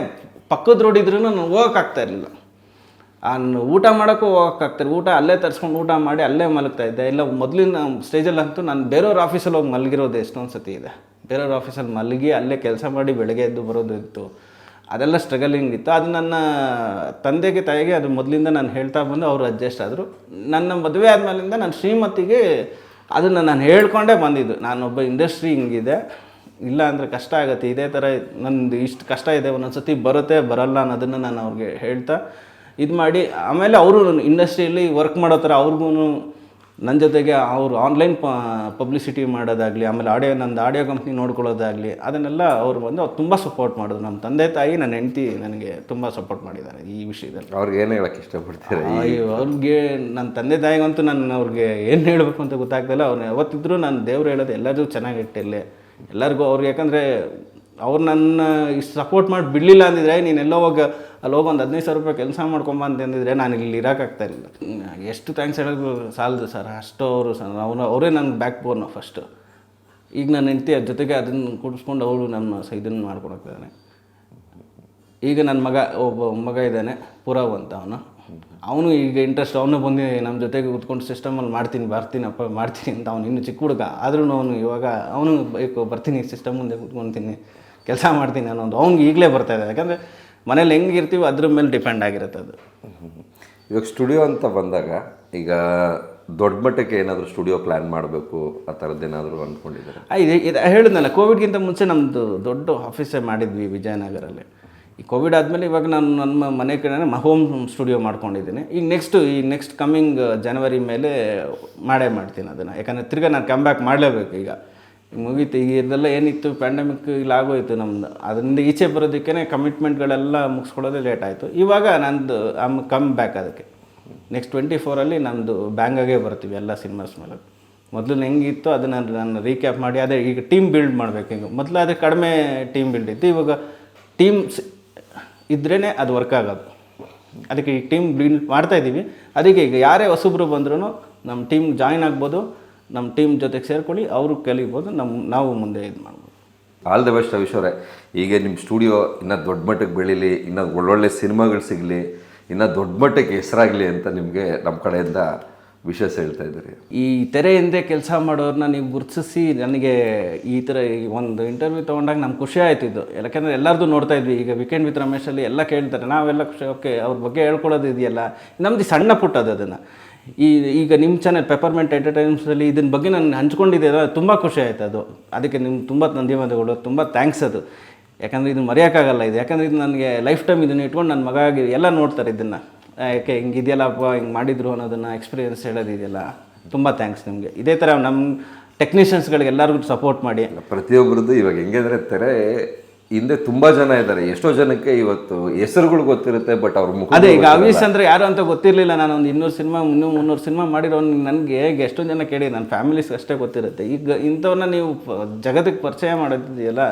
ಪಕ್ಕದ ರೋಡ್ ಇದ್ರೂ ನಾನು ಹೋಗೋಕ್ಕಾಗ್ತಾ ಇರಲಿಲ್ಲ. ಊಟ ಮಾಡೋಕ್ಕೂ ಹೋಗೋಕ್ಕಾಗ್ತಾರೆ ಊಟ ಅಲ್ಲೇ ತರಿಸ್ಕೊಂಡು ಊಟ ಮಾಡಿ ಅಲ್ಲೇ ಮಲಗ್ತಾ ಇದ್ದೆ. ಇಲ್ಲ, ಮೊದಲಿನ ಸ್ಟೇಜಲ್ಲಂತೂ ನಾನು ಬೇರೆಯವ್ರ ಆಫೀಸಲ್ಲಿ ಹೋಗಿ ಮಲಗಿರೋದು ಎಷ್ಟೊಂದು ಸತಿ ಇದೆ. ಬೇರೆಯವ್ರ ಆಫೀಸಲ್ಲಿ ಮಲಗಿ ಅಲ್ಲೇ ಕೆಲಸ ಮಾಡಿ ಬೆಳಗ್ಗೆ ಎದ್ದು ಬರೋದು ಇತ್ತು. ಅದೆಲ್ಲ ಸ್ಟ್ರಗಲಿಂಗ್ ಇತ್ತು. ಅದು ನನ್ನ ತಂದೆಗೆ, ತಾಯಿಗೆ ಅದು ಮೊದಲಿಂದ ನಾನು ಹೇಳ್ತಾ ಬಂದು ಅವರು ಅಡ್ಜಸ್ಟ್ ಆದರು. ನನ್ನ ಮದುವೆ ಆದಮೇಲಿಂದ ನನ್ನ ಶ್ರೀಮತಿಗೆ ಅದನ್ನು ನಾನು ಹೇಳ್ಕೊಂಡೇ ಬಂದಿದ್ದು. ನಾನೊಬ್ಬ ಇಂಡಸ್ಟ್ರಿ ಹಿಂಗಿದೆ. ಇಲ್ಲ ಅಂದರೆ ಕಷ್ಟ ಆಗುತ್ತೆ. ಇದೇ ಥರ ನಂದು ಇಷ್ಟು ಕಷ್ಟ ಇದೆ. ಒಂದೊಂದು ಸತಿ ಬರುತ್ತೆ, ಬರಲ್ಲ ಅನ್ನೋದನ್ನು ನಾನು ಅವ್ರಿಗೆ ಹೇಳ್ತಾ ಇದು ಮಾಡಿ ಆಮೇಲೆ ಅವರು ಇಂಡಸ್ಟ್ರಿಯಲ್ಲಿ ವರ್ಕ್ ಮಾಡೋ ಥರ ಅವ್ರಿಗೂ ನನ್ನ ಜೊತೆಗೆ ಅವರು ಆನ್ಲೈನ್ ಪಬ್ಲಿಸಿಟಿ ಮಾಡೋದಾಗಲಿ ಆಮೇಲೆ ಆಡಿಯೋ ನಂದು ಆಡಿಯೋ ಕಂಪ್ನಿ ನೋಡ್ಕೊಳ್ಳೋದಾಗಲಿ ಅದನ್ನೆಲ್ಲ ಅವ್ರು ಬಂದು ಅವ್ರು ತುಂಬ ಸಪೋರ್ಟ್ ಮಾಡಿದ್ರು. ನಮ್ಮ ತಂದೆ ತಾಯಿ ನನ್ನ ಹೆಂಡತಿ ನನಗೆ ತುಂಬ ಸಪೋರ್ಟ್ ಮಾಡಿದ್ದಾರೆ ಈ ವಿಷಯದಲ್ಲಿ.
ಅವ್ರಿಗೆ ಏನು ಹೇಳಕ್ಕೆ ಇಷ್ಟಪಡ್ತೀರಾ
ಅಯ್ಯೋ ಅವ್ರಿಗೆ ನನ್ನ ತಂದೆ ತಾಯಿಗಂತೂ ನಾನು ಅವ್ರಿಗೆ ಏನು ಹೇಳಬೇಕು ಅಂತ ಗೊತ್ತಾಗ್ತಿಲ್ಲ ಅವ್ರು ಯಾವತ್ತಿದ್ರು ನಾನು ದೇವ್ರು ಹೇಳೋದು ಎಲ್ಲರಿಗೂ ಚೆನ್ನಾಗಿಟ್ಟಿರಲಿ ಎಲ್ಲರಿಗೂ ಅವ್ರಿಗೆ ಯಾಕಂದರೆ ಅವ್ರು ನನ್ನ ಇಷ್ಟು ಸಪೋರ್ಟ್ ಮಾಡಿ ಬಿಡಲಿಲ್ಲ ಅಂದಿದ್ರೆ, ನೀನು ಎಲ್ಲೋ ಹೋಗಿ ಅಲ್ಲಿ ಹೋಗಿ ಒಂದು ಹದಿನೈದು ಸಾವಿರ ರೂಪಾಯಿ ಕೆಲಸ ಮಾಡ್ಕೊಂಬ ಅಂತಂದಿದ್ರೆ ನಾನು ಇಲ್ಲಿ ಇರೋಕ್ಕಾಗ್ತಾ ಇರಲಿಲ್ಲ. ಎಷ್ಟು ಥ್ಯಾಂಕ್ಸ್ ಹೇಳೋದು ಸಾಲದು ಸರ್ ಅಷ್ಟು ಅವರು ಸರ್, ಅವನು, ಅವರೇ ನನ್ನ ಬ್ಯಾಕ್ ಬೋನು ಫಸ್ಟು ಈಗ ನನ್ನ ಹೆಂಡತಿ ಅದ್ರ ಜೊತೆಗೆ ಅದನ್ನು ಕೂಡಿಸ್ಕೊಂಡು ಅವಳು ನನ್ನ ಇದನ್ನು ಮಾಡ್ಕೊಂಡು ಹೋಗ್ತಾನೆ ಈಗ ನನ್ನ ಮಗ, ಒಬ್ಬ ಮಗ ಇದ್ದಾನೆ ಪುರವ್ ಅಂತ ಅವನು. ಅವನು ಈಗ ಇಂಟ್ರೆಸ್ಟ್ ಅವನು ಬಂದು ನಮ್ಮ ಜೊತೆಗೆ ಕೂತ್ಕೊಂಡು ಸಿಸ್ಟಮಲ್ಲಿ ಮಾಡ್ತೀನಿ ಬರ್ತೀನಪ್ಪ ಮಾಡ್ತೀನಿ ಅಂತ ಅವನು ಇನ್ನೂ ಚಿಕ್ಕ ಹುಡುಗ. ಆದ್ರೂ ಅವನು ಇವಾಗ, ಅವನು ಬರ್ತೀನಿ ಸಿಸ್ಟಮ್ ಮುಂದೆ ಕೂತ್ಕೊಳ್ತೀನಿ ಕೆಲಸ ಮಾಡ್ತೀನಿ ಅನ್ನೋದು ಅವ್ನಿಗೆ ಈಗಲೇ ಬರ್ತಾ ಇದೆ. ಯಾಕಂದರೆ ಮನೇಲಿ ಹೆಂಗಿರ್ತೀವಿ ಅದ್ರ ಮೇಲೆ ಡಿಪೆಂಡ್ ಆಗಿರುತ್ತೆ ಅದು.
ಇವಾಗ ಸ್ಟುಡಿಯೋ ಅಂತ ಬಂದಾಗ ಈಗ ದೊಡ್ಡ ಮಟ್ಟಕ್ಕೆ ಏನಾದರೂ ಸ್ಟುಡಿಯೋ ಪ್ಲ್ಯಾನ್ ಮಾಡಬೇಕು ಆ ಥರದ್ದೇನಾದರೂ ಅಂದ್ಕೊಂಡಿದ್ದಾರೆ
ಇದು ಇದು. ಹೇಳಿದ್ನಲ್ಲ ಕೋವಿಡ್ಗಿಂತ ಮುಂಚೆ ನಮ್ಮದು ದೊಡ್ಡ ಆಫೀಸೇ ಮಾಡಿದ್ವಿ ವಿಜಯನಗರಲ್ಲಿ. ಈ ಕೋವಿಡ್ ಆದಮೇಲೆ ಇವಾಗ ನಾನು ನಮ್ಮ ಮನೆ ಕಡೆ ಹೋಮ್ ಸ್ಟುಡಿಯೋ ಮಾಡ್ಕೊಂಡಿದ್ದೀನಿ. ಈಗ ನೆಕ್ಸ್ಟು ಈ ನೆಕ್ಸ್ಟ್ ಕಮ್ಮಿಂಗ್ ಜನವರಿ ಮೇಲೆ ಮಾಡೇ ಮಾಡ್ತೀನಿ ಅದನ್ನು. ಯಾಕಂದರೆ ತಿರ್ಗಾ ನಾನು ಕಮ್ ಬ್ಯಾಕ್ ಮಾಡಲೇಬೇಕು ಈಗ. ಮುಗೀತು. ಈಗ ಇದೆಲ್ಲ ಏನಿತ್ತು? ಪ್ಯಾಂಡಮಿಕ್ ಇಲ್ಲಿ ಆಗೋಯ್ತು ನಮ್ಮದು ಅದರಿಂದ ಈಚೆ ಬರೋದಕ್ಕೆ ಕಮಿಟ್ಮೆಂಟ್ಗಳೆಲ್ಲ ಮುಗಿಸ್ಕೊಳ್ಳೋದೇ ಲೇಟ್ ಆಯಿತು. ಇವಾಗ ನಂದು ಆಮ್ ಕಮ್ ಬ್ಯಾಕ್ ಅದಕ್ಕೆ. ನೆಕ್ಸ್ಟ್ ಟ್ವೆಂಟಿ ಫೋರಲ್ಲಿ ನಮ್ಮದು ಬ್ಯಾಂಗಾಗೆ ಬರ್ತೀವಿ ಎಲ್ಲ ಸಿನಿಮಾಸ್ ಮೇಲೆ. ಮೊದಲು ಹೆಂಗಿತ್ತು, ಅದನ್ನು ನಾನು ರೀಕ್ಯಾಪ್ ಮಾಡಿ, ಅದೇ ಈಗ ಟೀಮ್ ಬಿಲ್ಡ್ ಮಾಡಬೇಕು ಹಿಂಗೆ. ಮೊದಲು ಅದೇ ಕಡಿಮೆ ಟೀಮ್ ಬಿಲ್ಡ್ ಇತ್ತು. ಇವಾಗ ಟೀಮ್ಸ್ ಇದ್ರೇ ಅದು ವರ್ಕ್ ಆಗೋದು. ಅದಕ್ಕೆ ಈಗ ಟೀಮ್ ಬಿಲ್ಡ್ ಮಾಡ್ತಾ ಇದ್ದೀವಿ ಅದಕ್ಕೆ ಈಗ ಯಾರೇ ಹೊಸಬ್ರು ಬಂದ್ರೂ ನಮ್ಮ ಟೀಮ್ ಜಾಯ್ನ್ ಆಗ್ಬೋದು. ನಮ್ಮ ಟೀಮ್ ಜೊತೆಗೆ ಸೇರ್ಕೊಳ್ಳಿ ಅವರು ಕಲಿಬೋದು ನಮ್ಮ ನಾವು ಮುಂದೆ ಇದು ಮಾಡ್ಬೋದು.
ಆಲ್ ದ ಬೆಸ್ಟ್ ಅವಿಶ್ ಅವರೇ. ಈಗ ನಿಮ್ಮ ಸ್ಟುಡಿಯೋ ಇನ್ನೂ ದೊಡ್ಡ ಮಟ್ಟಕ್ಕೆ ಬೆಳೀಲಿ ಇನ್ನೂ ಒಳ್ಳೊಳ್ಳೆ ಸಿನಿಮಾಗಳು ಸಿಗಲಿ ಇನ್ನೂ ದೊಡ್ಡ ಮಟ್ಟಕ್ಕೆ ಹೆಸರಾಗಲಿ ಅಂತ ನಿಮಗೆ ನಮ್ಮ ಕಡೆಯಿಂದ ವಿಶೇಷ ಹೇಳ್ತಾ ಇದ್ದೀರಿ.
ಈ ತೆರೆ ಹಿಂದೆ ಕೆಲಸ ಮಾಡೋರನ್ನ ನೀವು ಗುರುತಿಸಿ ನನಗೆ ಈ ಥರ ಈ ಒಂದು ಇಂಟರ್ವ್ಯೂ ತೊಗೊಂಡಾಗ ನಮ್ಗೆ ಖುಷಿ ಆಯ್ತು ಇದು. ಯಾಕಂದರೆ ಎಲ್ಲರದು ನೋಡ್ತಾ ಇದ್ವಿ. ಈಗ ವೀಕೆಂಡ್ ವಿತ್ ರಮೇಶಲ್ಲಿ ಎಲ್ಲ ಕೇಳ್ತಾರೆ. ನಾವೆಲ್ಲ ಖುಷಿ ಓಕೆ ಅವ್ರ ಬಗ್ಗೆ ಹೇಳ್ಕೊಳ್ಳೋದು ಇದೆಯಲ್ಲ. ನಮ್ದು ಸಣ್ಣ ಪುಟ್ಟದು ಅದನ್ನು. ಈ ಈಗ ನಿಮ್ಮ ಚಾನಲ್ ಪೆಪರ್ಮೆಂಟ್ ಎಂಟರ್ಟೈನ್ಮೆಂಟ್ಸಲ್ಲಿ ಇದನ್ನ ಬಗ್ಗೆ ನಾನು ಹಂಚ್ಕೊಂಡಿದ್ದೆ ತುಂಬ ಖುಷಿ ಆಯ್ತು ಅದು. ಅದಕ್ಕೆ ನಿಮ್ಗೆ ತುಂಬ ಧನ್ಯವಾದಗಳು, ತುಂಬ ಥ್ಯಾಂಕ್ಸ್ ಅದು. ಯಾಕಂದರೆ ಇದನ್ನು ಮರೆಯೋಕ್ಕಾಗಲ್ಲ ಇದು. ಯಾಕಂದರೆ ಇದು ನನಗೆ ಲೈಫ್ ಟೈಮ್ ಇದನ್ನು ಇಟ್ಕೊಂಡು ನನ್ನ ಮಗ ಆಗಿ ಎಲ್ಲ ನೋಡ್ತಾರೆ ಇದನ್ನು. ಯಾಕೆ ಹಿಂಗೆ ಇದೆಯಲ್ಲಪ್ಪ ಹಿಂಗೆ ಮಾಡಿದ್ರು ಅನ್ನೋದನ್ನು ಎಕ್ಸ್ಪೀರಿಯನ್ಸ್ ಹೇಳೋದಿದೆಯಲ್ಲ ತುಂಬ ಥ್ಯಾಂಕ್ಸ್ ನಿಮಗೆ. ಇದೇ ಥರ ನಮ್ಮ ಟೆಕ್ನಿಷಿಯನ್ಸ್ಗಳಿಗೆ ಎಲ್ಲರಿಗೂ ಸಪೋರ್ಟ್ ಮಾಡಿ.
ಪ್ರತಿಯೊಬ್ಬರದ್ದು ಇವಾಗ ಹೆಂಗೆ ಅಂದರೆ ತೆರೆ ಹಿಂದೆ ತುಂಬಾ ಜನ ಇದ್ದಾರೆ. ಎಷ್ಟೋ ಜನಕ್ಕೆ ಇವತ್ತು ಹೆಸರುಗಳು ಗೊತ್ತಿರುತ್ತೆ ಬಟ್ ಅವ್ರ ಮುಖ
ಅದೇ ಈಗ ಅವೀಸ್ ಅಂದ್ರೆ ಯಾರು ಅಂತ ಗೊತ್ತಿರಲಿಲ್ಲ. ನಾನು ಒಂದು ಇನ್ನೂರು ಸಿನಿಮಾ ಮುನ್ನೂರು ಮುನ್ನೂರು ಸಿನಿಮಾ ಮಾಡಿರೋ ನನಗೆ ಎಷ್ಟೊಂದು ಜನ ಕೇಳಿ ನನ್ನ ಫ್ಯಾಮಿಲೀಸ್ ಅಷ್ಟೇ ಗೊತ್ತಿರುತ್ತೆ. ಈಗ ಇಂಥವ್ರನ್ನ ನೀವು ಜಗತ್ತಿಗೆ ಪರಿಚಯ ಮಾಡೋದಿದೆಯಲ್ಲ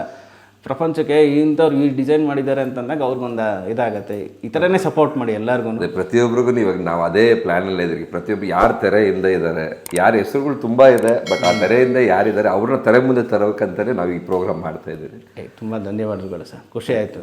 ಪ್ರಪಂಚಕ್ಕೆ ಇಂಥವ್ರು ಈ ಡಿಸೈನ್ ಮಾಡಿದ್ದಾರೆ ಅಂತಂದಾಗ ಅವ್ರಿಗೊಂದು ಇದಾಗತ್ತೆ. ಈ ಥರನೇ ಸಪೋರ್ಟ್ ಮಾಡಿ ಎಲ್ಲರಿಗೂ
ಅದೇ ಪ್ರತಿಯೊಬ್ಬರಿಗೂ ಇವಾಗ ನಾವು ಅದೇ ಪ್ಲ್ಯಾನಲ್ಲಿ ಇದ್ರಿ ಪ್ರತಿಯೊಬ್ಬರು ಯಾರು ತೆರೆಯಿಂದ ಇದ್ದಾರೆ ಯಾರ ಹೆಸರುಗಳು ತುಂಬ ಇದೆ ಬಟ್ ಆ ತೆರೆಯಿಂದ ಯಾರಿದ್ದಾರೆ ಅವ್ರನ್ನ ತೆರೆ ಮುಂದೆ ತರಬೇಕಂತಲೇ ನಾವು ಈ ಪ್ರೋಗ್ರಾಮ್ ಮಾಡ್ತಾ ಇದ್ದೀವಿ.
ತುಂಬ ಧನ್ಯವಾದಗಳು ಸರ್. ಖುಷಿ ಆಯಿತು.